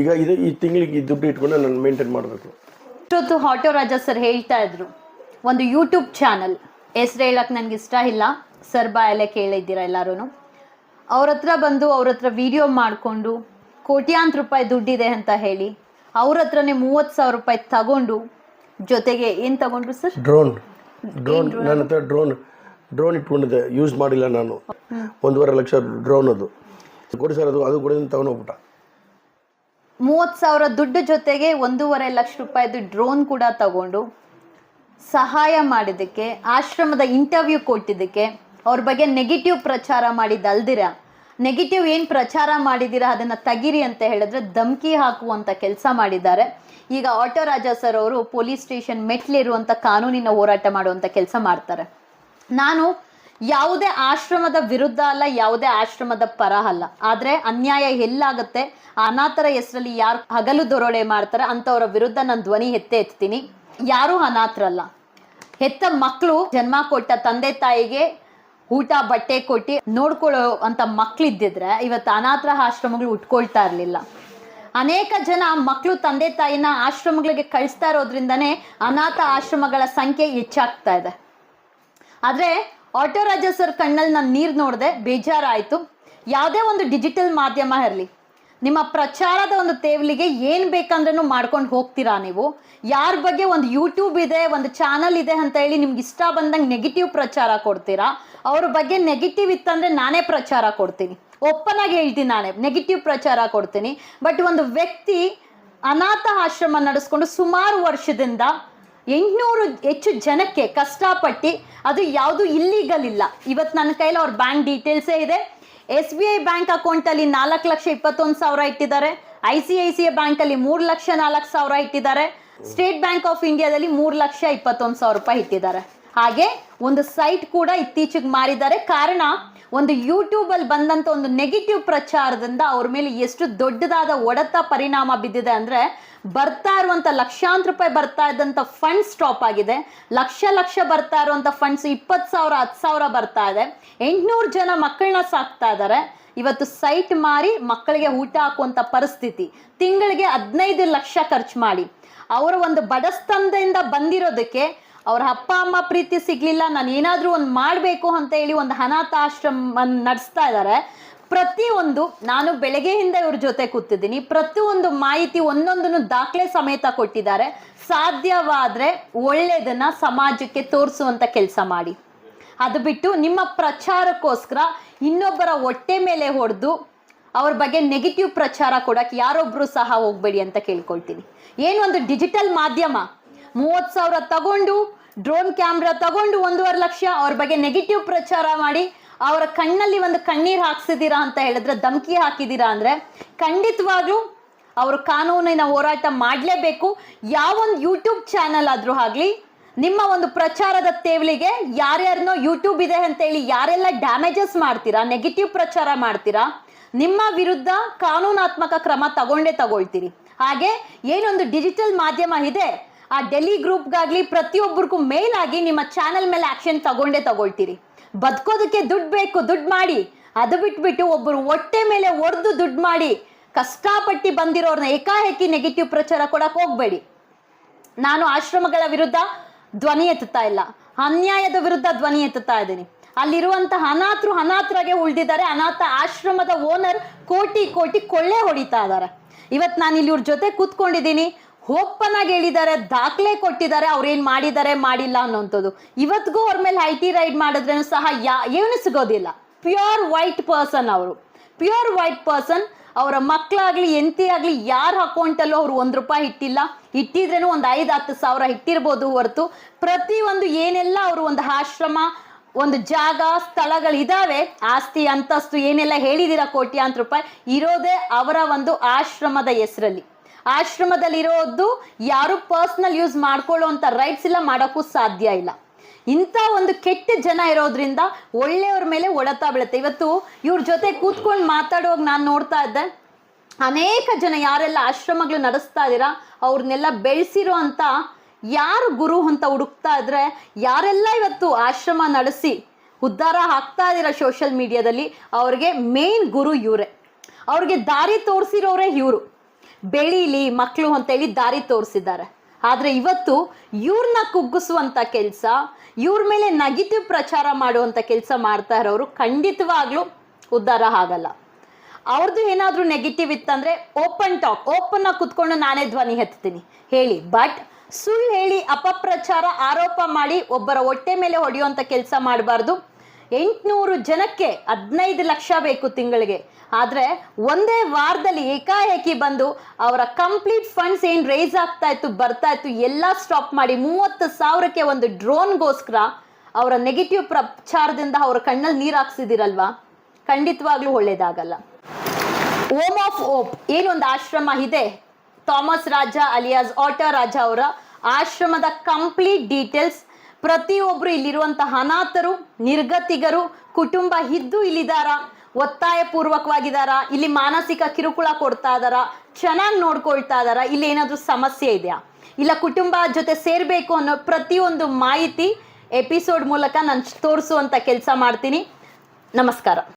ಈಗ ಇದು ಈ ತಿಂಗಳಿಗೆ ಈ ದುಡ್ಡು ಇಟ್ಕೊಂಡು ನಾನು ಮೇಂಟೈನ್ ಮಾಡಬೇಕು. ಇಷ್ಟೊತ್ತು ಆಟೋ ರಾಜ ಸರ್ ಹೇಳ್ತಾ ಇದ್ರು ಒಂದು ಯೂಟ್ಯೂಬ್ ಚಾನಲ್ ಹೆಸರು ಹೇಳಕ್ ನನ್ಗೆ ಇಷ್ಟ ಇಲ್ಲ. ಸರ್ ಬಾಯಲ್ಲೇ ಕೇಳಿದ್ದೀರಾ ಎಲ್ಲರೂ ಅವ್ರ ಹತ್ರ ಬಂದು ಅವ್ರ ಹತ್ರ ವಿಡಿಯೋ ಮಾಡಿಕೊಂಡು ಕೋಟ್ಯಾಂತರ ರೂಪಾಯಿ ದುಡ್ಡಿದೆ ಅಂತ ಹೇಳಿ ಅವ್ರ ಹತ್ರನೇ ಮೂವತ್ತು ಸಾವಿರ ರೂಪಾಯಿ ತಗೊಂಡು ಜೊತೆಗೆ ಏನು ತಗೊಂಡ್ರು ಸರ್? ಡ್ರೋನ್ ಡ್ರೋನ್ ನನ್ನ ಹತ್ರ ಡ್ರೋನ್ ಡ್ರೋನ್ ಇಟ್ಕೊಂಡಿದ್ದೆ. ಯೂಸ್ ಮಾಡಿಲ್ಲ ನಾನು. ಒಂದೂವರೆ ಲಕ್ಷ ಡ್ರೋನ್ ಅದು. ಕೊಡಿ ಸರ್ ಅದು ಅದು ಕೂಡ ತಗೊಂಡು ಹೋಗ್ಬಿಟ್ಟ ಮೂವತ್ತು ಸಾವಿರ ದುಡ್ಡು ಜೊತೆಗೆ ಒಂದೂವರೆ ಲಕ್ಷ ರೂಪಾಯಿದು ಡ್ರೋನ್ ಕೂಡ ತಗೊಂಡು ಸಹಾಯ ಮಾಡಿದ್ದಕ್ಕೆ, ಆಶ್ರಮದ ಇಂಟರ್ವ್ಯೂ ಕೊಟ್ಟಿದ್ದಕ್ಕೆ, ಅವ್ರ ಬಗ್ಗೆ ನೆಗೆಟಿವ್ ಪ್ರಚಾರ ಮಾಡಿದ್ದಲ್ದಿರ. ನೆಗೆಟಿವ್ ಏನು ಪ್ರಚಾರ ಮಾಡಿದ್ದೀರಾ, ಅದನ್ನು ತೆಗೀರಿ ಅಂತ ಹೇಳಿದ್ರೆ ಧಮಕಿ ಹಾಕುವಂಥ ಕೆಲಸ ಮಾಡಿದ್ದಾರೆ. ಈಗ ಆಟೋ ರಾಜ ಸರ್ ಅವರು ಪೊಲೀಸ್ ಸ್ಟೇಷನ್ ಮೆಟ್ಲಿರುವಂಥ ಕಾನೂನಿನ ಹೋರಾಟ ಮಾಡುವಂಥ ಕೆಲಸ ಮಾಡ್ತಾರೆ. ನಾನು ಯಾವುದೇ ಆಶ್ರಮದ ವಿರುದ್ಧ ಅಲ್ಲ, ಯಾವುದೇ ಆಶ್ರಮದ ಪರ ಅಲ್ಲ. ಆದರೆ ಅನ್ಯಾಯ ಎಲ್ಲಾಗುತ್ತೆ, ಅನಾಥರ ಹೆಸರಲ್ಲಿ ಯಾರು ಹಗಲು ದೊರೋಡೆ ಮಾಡ್ತಾರೆ, ಅಂಥವ್ರ ವಿರುದ್ಧ ನಾನು ಧ್ವನಿ ಎತ್ತೆ ಎತ್ತೀನಿ. ಯಾರೂ ಅನಾಥರಲ್ಲ. ಹೆತ್ತ ಮಕ್ಕಳು ಜನ್ಮ ಕೊಟ್ಟ ತಂದೆ ತಾಯಿಗೆ ಊಟ, ಬಟ್ಟೆ ಕೊಟ್ಟು ನೋಡ್ಕೊಳ್ಳೋ ಅಂತ ಮಕ್ಳಿದ್ದಿದ್ರೆ ಇವತ್ತು ಅನಾಥರ ಆಶ್ರಮಗಳು ಉಟ್ಕೊಳ್ತಾ ಇರಲಿಲ್ಲ. ಅನೇಕ ಜನ ಮಕ್ಕಳು ತಂದೆ ತಾಯಿನ ಆಶ್ರಮಗಳಿಗೆ ಕಳಿಸ್ತಾ ಇರೋದ್ರಿಂದನೇ ಅನಾಥ ಆಶ್ರಮಗಳ ಸಂಖ್ಯೆ ಹೆಚ್ಚಾಗ್ತಾ ಇದೆ. ಆದರೆ ಆಟೋ ರಾಜ ಸರ್ ಕಣ್ಣಲ್ಲಿ ನಾನು ನೀರು ನೋಡಿದೆ ಬೇಜಾರಾಯಿತು. ಯಾವುದೇ ಒಂದು ಡಿಜಿಟಲ್ ಮಾಧ್ಯಮ ಇರಲಿ ನಿಮ್ಮ ಪ್ರಚಾರದ ಒಂದು ತೇವಲಿಗೆ ಏನು ಬೇಕಂದ್ರೂ ಮಾಡ್ಕೊಂಡು ಹೋಗ್ತೀರಾ ನೀವು? ಯಾರ ಬಗ್ಗೆ ಒಂದು ಯೂಟ್ಯೂಬ್ ಇದೆ, ಒಂದು ಚಾನಲ್ ಇದೆ ಅಂತ ಹೇಳಿ ನಿಮ್ಗೆ ಇಷ್ಟ ಬಂದಂಗೆ ನೆಗೆಟಿವ್ ಪ್ರಚಾರ ಕೊಡ್ತೀರಾ? ಅವ್ರ ಬಗ್ಗೆ ನೆಗೆಟಿವ್ ಇತ್ತಂದ್ರೆ ನಾನೇ ಪ್ರಚಾರ ಕೊಡ್ತೀನಿ. ಓಪನ್ ಆಗಿ ಹೇಳ್ತೀನಿ ನಾನೇ ನೆಗೆಟಿವ್ ಪ್ರಚಾರ ಕೊಡ್ತೀನಿ. ಬಟ್ ಒಂದು ವ್ಯಕ್ತಿ ಅನಾಥ ಆಶ್ರಮ ನಡೆಸ್ಕೊಂಡು ಸುಮಾರು ವರ್ಷದಿಂದ ಎಂಟುನೂರು ಹೆಚ್ಚು ಜನಕ್ಕೆ ಕಷ್ಟಪಟ್ಟು ಅದು ಯಾವುದು ಇಲ್ಲೀಗಲ್ ಇಲ್ಲ. ಇವತ್ತು ನನ್ನ ಕೈಲಿ ಅವ್ರ ಬ್ಯಾಂಕ್ ಡೀಟೇಲ್ಸೇ ಇದೆ. ಎಸ್ ಬಿ ಐ ಬ್ಯಾಂಕ್ ಅಕೌಂಟಲ್ಲಿ ನಾಲ್ಕು ಲಕ್ಷ ಇಪ್ಪತ್ತೊಂದು ಸಾವಿರ ಇಟ್ಟಿದ್ದಾರೆ. I C I C I ಬ್ಯಾಂಕಲ್ಲಿ ಮೂರು ಲಕ್ಷ ನಾಲ್ಕು ಸಾವಿರ ಇಟ್ಟಿದ್ದಾರೆ. ಸ್ಟೇಟ್ ಬ್ಯಾಂಕ್ ಆಫ್ ಇಂಡಿಯಾದಲ್ಲಿ ಮೂರು ಲಕ್ಷ ಇಪ್ಪತ್ತೊಂದು ಸಾವಿರ ರೂಪಾಯಿ ಇಟ್ಟಿದ್ದಾರೆ. ಹಾಗೆ ಒಂದು ಸೈಟ್ ಕೂಡ ಇತ್ತೀಚೆಗೆ ಮಾರಿದ್ದಾರೆ. ಕಾರಣ ಒಂದು ಯೂಟ್ಯೂಬಲ್ಲಿ ಬಂದಂಥ ಒಂದು ನೆಗೆಟಿವ್ ಪ್ರಚಾರದಿಂದ ಅವ್ರ ಮೇಲೆ ಎಷ್ಟು ದೊಡ್ಡದಾದ ಒಡೆತ ಪರಿಣಾಮ ಬಿದ್ದಿದೆ ಅಂದರೆ ಬರ್ತಾ ಇರುವಂಥ ಲಕ್ಷಾಂತರ ರೂಪಾಯಿ ಬರ್ತಾ ಇದ್ದಂಥ ಫಂಡ್ ಸ್ಟಾಪ್ ಆಗಿದೆ. ಲಕ್ಷ ಲಕ್ಷ ಬರ್ತಾ ಇರುವಂಥ ಫಂಡ್ಸ್ ಇಪ್ಪತ್ತು ಸಾವಿರ, ಹತ್ತು ಸಾವಿರ ಬರ್ತಾ ಇದೆ. ಎಂಟುನೂರು ಜನ ಮಕ್ಕಳನ್ನ ಸಾಕ್ತಾ ಇದ್ದಾರೆ. ಇವತ್ತು ಸೈಟ್ ಮಾರಿ ಮಕ್ಕಳಿಗೆ ಊಟ ಹಾಕುವಂಥ ಪರಿಸ್ಥಿತಿ. ತಿಂಗಳಿಗೆ ಹದಿನೈದು ಲಕ್ಷ ಖರ್ಚು ಮಾಡಿ. ಅವರ ಒಂದು ಬಡಸ್ತನದಿಂದ ಬಂದಿರೋದಕ್ಕೆ ಅವ್ರ ಅಪ್ಪ, ಅಮ್ಮ ಪ್ರೀತಿ ಸಿಗ್ಲಿಲ್ಲ, ನಾನು ಏನಾದರೂ ಒಂದು ಮಾಡಬೇಕು ಅಂತ ಹೇಳಿ ಒಂದು ಅನಾಥ ಆಶ್ರಮ ನಡೆಸ್ತಾ ಇದ್ದಾರೆ ಪ್ರತಿಯೊಂದು, ನಾನು ಬೆಳಗ್ಗೆಯಿಂದ ಇವ್ರ ಜೊತೆ ಕೂತಿದ್ದೀನಿ. ಪ್ರತಿಯೊಂದು ಮಾಹಿತಿ ಒಂದೊಂದನ್ನು ದಾಖಲೆ ಸಮೇತ ಕೊಟ್ಟಿದ್ದಾರೆ. ಸಾಧ್ಯವಾದರೆ ಒಳ್ಳೆಯದನ್ನ ಸಮಾಜಕ್ಕೆ ತೋರಿಸುವಂಥ ಕೆಲಸ ಮಾಡಿ. ಅದು ಬಿಟ್ಟು ನಿಮ್ಮ ಪ್ರಚಾರಕ್ಕೋಸ್ಕರ ಇನ್ನೊಬ್ಬರ ಹೊಟ್ಟೆ ಮೇಲೆ ಹೊಡೆದು ಅವ್ರ ಬಗ್ಗೆ ನೆಗೆಟಿವ್ ಪ್ರಚಾರ ಕೊಡಕ್ಕೆ ಯಾರೊಬ್ಬರು ಸಹ ಹೋಗಬೇಡಿ ಅಂತ ಕೇಳ್ಕೊಳ್ತೀನಿ. ಒಂದು ಡಿಜಿಟಲ್ ಮಾಧ್ಯಮ? ಮೂವತ್ತು ಸಾವಿರ ತಗೊಂಡು, ಡ್ರೋನ್ ಕ್ಯಾಮ್ರಾ ತಗೊಂಡು ಒಂದೂವರೆ ಲಕ್ಷ ಅವ್ರ ಬಗ್ಗೆ ನೆಗೆಟಿವ್ ಪ್ರಚಾರ ಮಾಡಿ, ಅವರ ಕಣ್ಣಲ್ಲಿ ಒಂದು ಕಣ್ಣೀರು ಹಾಕ್ಸಿದ್ದೀರಾ ಅಂತ ಹೇಳಿದ್ರೆ ಧಮಕಿ ಹಾಕಿದ್ದೀರಾ ಅಂದರೆ ಖಂಡಿತವಾಗ್ಲೂ ಅವರು ಕಾನೂನಿನ ಹೋರಾಟ ಮಾಡಲೇಬೇಕು. ಯಾವೊಂದು ಯೂಟ್ಯೂಬ್ ಚಾನಲ್ ಆದರೂ ಆಗಲಿ, ನಿಮ್ಮ ಒಂದು ಪ್ರಚಾರದ ತೇವಳಿಗೆ ಯಾರ್ಯಾರನ್ನೋ ಯೂಟ್ಯೂಬ್ ಇದೆ ಅಂತೇಳಿ ಯಾರೆಲ್ಲ ಡ್ಯಾಮೇಜಸ್ ಮಾಡ್ತೀರಾ ನೆಗೆಟಿವ್ ಪ್ರಚಾರ ಮಾಡ್ತೀರಾ, ನಿಮ್ಮ ವಿರುದ್ಧ ಕಾನೂನಾತ್ಮಕ ಕ್ರಮ ತಗೊಂಡೇ ತಗೊಳ್ತೀರಿ. ಹಾಗೆ ಏನೊಂದು ಡಿಜಿಟಲ್ ಮಾಧ್ಯಮ ಇದೆ ಆ ಡೆಲ್ಲಿ ಗ್ರೂಪ್ಗಾಗ್ಲಿ ಪ್ರತಿಯೊಬ್ಬರಿಗೂ ಮೇಲ್ ಆಗಿ ನಿಮ್ಮ ಚಾನೆಲ್ ಮೇಲೆ ಆಕ್ಷನ್ ತಗೊಂಡೇ ತಗೊಳ್ತೀರಿ. ಬದುಕೋದಕ್ಕೆ ದುಡ್ಡು ಬೇಕು, ದುಡ್ಡು ಮಾಡಿ. ಅದು ಬಿಟ್ಬಿಟ್ಟು ಒಬ್ಬರು ಹೊಟ್ಟೆ ಮೇಲೆ ಒಡೆದು ದುಡ್ಡು ಮಾಡಿ ಕಷ್ಟಪಟ್ಟು ಬಂದಿರೋರ್ನ ಏಕಾಏಕಿ ನೆಗೆಟಿವ್ ಪ್ರಚಾರ ಕೊಡಕ್ಕೆ ಹೋಗಬೇಡಿ. ನಾನು ಆಶ್ರಮಗಳ ವಿರುದ್ಧ ಧ್ವನಿ ಎತ್ತುತ್ತಾ ಇಲ್ಲ. ಅನ್ಯಾಯದ ವಿರುದ್ಧ ಧ್ವನಿ ಎತ್ತುತ್ತಾ ಇದ್ದೀನಿ. ಅಲ್ಲಿರುವಂತಹ ಅನಾಥರು ಅನಾಥರಾಗೆ ಉಳಿದಿದ್ದಾರೆ. ಅನಾಥ ಆಶ್ರಮದ ಓನರ್ ಕೋಟಿ ಕೋಟಿ ಕೊಳ್ಳೆ ಹೊಡಿತಾ ಇದ್ದಾರೆ. ಇವತ್ತು ನಾನು ಇಲ್ಲಿ ಇವ್ರ ಜೊತೆ ಕೂತ್ಕೊಂಡಿದ್ದೀನಿ. ಓಪನ್ ಆಗಿ ಹೇಳಿದ್ದಾರೆ ದಾಖಲೆ ಕೊಟ್ಟಿದ್ದಾರೆ ಅವ್ರೇನು ಮಾಡಿದ್ದಾರೆ ಮಾಡಿಲ್ಲ ಅನ್ನೋಂಥದ್ದು. ಇವತ್ತಿಗೂ ಅವ್ರ ಮೇಲೆ ಐ ಟಿ ರೈಡ್ ಮಾಡಿದ್ರೂ ಸಹ ಯಾ, ಏನು ಸಿಗೋದಿಲ್ಲ. ಪ್ಯೂರ್ ವೈಟ್ ಪರ್ಸನ್ ಅವರು. ಪ್ಯೂರ್ ವೈಟ್ ಪರ್ಸನ್ ಅವರ ಮಕ್ಕಳಾಗ್ಲಿ ಎಂತಿ ಆಗಲಿ ಯಾರ ಅಕೌಂಟಲ್ಲೂ ಅವರು ಒಂದು ರೂಪಾಯಿ ಇಟ್ಟಿಲ್ಲ. ಇಟ್ಟಿದ್ರೇನು ಒಂದು ಐದು, ಹತ್ತು ಸಾವಿರ ಇಟ್ಟಿರ್ಬೋದು ಹೊರತು. ಪ್ರತಿಯೊಂದು ಏನೆಲ್ಲ ಅವರು ಒಂದು ಆಶ್ರಮ, ಒಂದು ಜಾಗ, ಸ್ಥಳಗಳಿದಾವೆ, ಆಸ್ತಿ, ಅಂತಸ್ತು ಏನೆಲ್ಲ ಹೇಳಿದಿರ ಕೋಟ್ಯಾಂತರ ರೂಪಾಯಿ, ಇರೋದೇ ಅವರ ಒಂದು ಆಶ್ರಮದ ಹೆಸರಲ್ಲಿ. ಆಶ್ರಮದಲ್ಲಿರೋದು ಯಾರು ಪರ್ಸನಲ್ ಯೂಸ್ ಮಾಡ್ಕೊಳ್ಳುವಂತ ರೈಟ್ಸ್ ಇಲ್ಲ ಮಾಡೋಕ್ಕೂ ಸಾಧ್ಯ ಇಲ್ಲ. ಇಂಥ ಒಂದು ಕೆಟ್ಟ ಜನ ಇರೋದ್ರಿಂದ ಒಳ್ಳೆಯವ್ರ ಮೇಲೆ ಒಳತಾ ಬೀಳುತ್ತೆ. ಇವತ್ತು ಇವ್ರ ಜೊತೆ ಕೂತ್ಕೊಂಡು ಮಾತಾಡುವಾಗ ನಾನು ನೋಡ್ತಾ ಇದ್ದೆ, ಅನೇಕ ಜನ ಯಾರೆಲ್ಲ ಆಶ್ರಮಗಳು ನಡೆಸ್ತಾ ಇದ್ದೀರಾ, ಅವ್ರನ್ನೆಲ್ಲ ಬೆಳೆಸಿರೋ ಅಂತ ಯಾರು ಗುರು ಅಂತ ಹುಡುಕ್ತಾ ಇದ್ರೆ, ಯಾರೆಲ್ಲ ಇವತ್ತು ಆಶ್ರಮ ನಡೆಸಿ ಉದ್ಧಾರ ಆಗ್ತಾ ಇದ್ದೀರಾ ಸೋಷಿಯಲ್ ಮೀಡಿಯಾದಲ್ಲಿ ಅವ್ರಿಗೆ ಮೇನ್ ಗುರು ಇವರೇ. ಅವ್ರಿಗೆ ದಾರಿ ತೋರಿಸಿರೋರೇ ಇವರು. ಬೆಳೀಲಿ ಮಕ್ಕಳು ಅಂತೇಳಿ ದಾರಿ ತೋರಿಸಿದ್ದಾರೆ. ಆದರೆ ಇವತ್ತು ಇವ್ರನ್ನ ಕುಗ್ಗಿಸುವಂಥ ಕೆಲಸ, ಇವ್ರ ಮೇಲೆ ನೆಗೆಟಿವ್ ಪ್ರಚಾರ ಮಾಡುವಂಥ ಕೆಲಸ ಮಾಡ್ತಾ ಇರೋರು ಖಂಡಿತವಾಗ್ಲೂ ಉದ್ಧಾರ ಆಗಲ್ಲ. ಅವ್ರದ್ದು ಏನಾದರೂ ನೆಗೆಟಿವ್ ಇತ್ತಂದ್ರೆ ಓಪನ್ ಟಾಕ್ ಓಪನ್ ಆಗಿ ಕುತ್ಕೊಂಡು ನಾನೇ ಧ್ವನಿ ಎತ್ತೀನಿ. ಹೇಳಿ ಬಟ್ ಸುಳ್ಳು ಹೇಳಿ ಅಪಪ್ರಚಾರ, ಆರೋಪ ಮಾಡಿ ಒಬ್ಬರ ಹೊಟ್ಟೆ ಮೇಲೆ ಹೊಡೆಯುವಂಥ ಕೆಲಸ ಮಾಡಬಾರ್ದು. ಎಂಟುನೂರು ಜನಕ್ಕೆ ಹದಿನೈದು ಲಕ್ಷ ಬೇಕು ತಿಂಗಳಿಗೆ. ಆದರೆ ಒಂದೇ ವಾರದಲ್ಲಿ ಏಕಾಏಕಿ ಬಂದು ಅವರ ಕಂಪ್ಲೀಟ್ ಫಂಡ್ಸ್ ಏನು ರೇಸ್ ಆಗ್ತಾ ಇತ್ತು, ಬರ್ತಾ ಇತ್ತು, ಎಲ್ಲ ಸ್ಟಾಪ್ ಮಾಡಿ ಮೂವತ್ತು ಸಾವಿರಕ್ಕೆ ಒಂದು ಡ್ರೋನ್ಗೋಸ್ಕರ ಅವರ ನೆಗೆಟಿವ್ ಪ್ರಚಾರದಿಂದ ಅವರ ಕಣ್ಣಲ್ಲಿ ನೀರು ಹಾಕ್ಸಿದಿರಲ್ವಾ? ಖಂಡಿತವಾಗ್ಲೂ ಒಳ್ಳೇದಾಗಲ್ಲ. ಓಮ್ ಆಫ್ ಓಪ್ ಏನೊಂದು ಆಶ್ರಮ ಇದೆ? Thomas Raja alias auto Raja ಅವರ ಆಶ್ರಮದ ಕಂಪ್ಲೀಟ್ ಡೀಟೇಲ್ಸ್ ಪ್ರತಿಯೊಬ್ರು ಇಲ್ಲಿರುವಂತಹ ಅನಾಥರು, ನಿರ್ಗತಿಗರು, ಕುಟುಂಬ ಇದ್ದು ಇಲ್ಲಿದಾರ, ಒತ್ತಾಯ ಪೂರ್ವಕವಾಗಿದಾರ, ಇಲ್ಲಿ ಮಾನಸಿಕ ಕಿರುಕುಳ ಕೊಡ್ತಾ ಇದಾರ, ಚೆನ್ನಾಗಿ ನೋಡ್ಕೊಳ್ತಾ ಇದಾರ, ಇಲ್ಲಿ ಏನಾದರೂ ಸಮಸ್ಯೆ ಇದೆಯಾ? ಇಲ್ಲ ಕುಟುಂಬ ಜೊತೆ ಸೇರಬೇಕು ಅನ್ನೋ ಪ್ರತಿಯೊಂದು ಮಾಹಿತಿ ಎಪಿಸೋಡ್ ಮೂಲಕ ನಾನು ತೋರಿಸುವಂಥ ಕೆಲಸ ಮಾಡ್ತೀನಿ. ನಮಸ್ಕಾರ.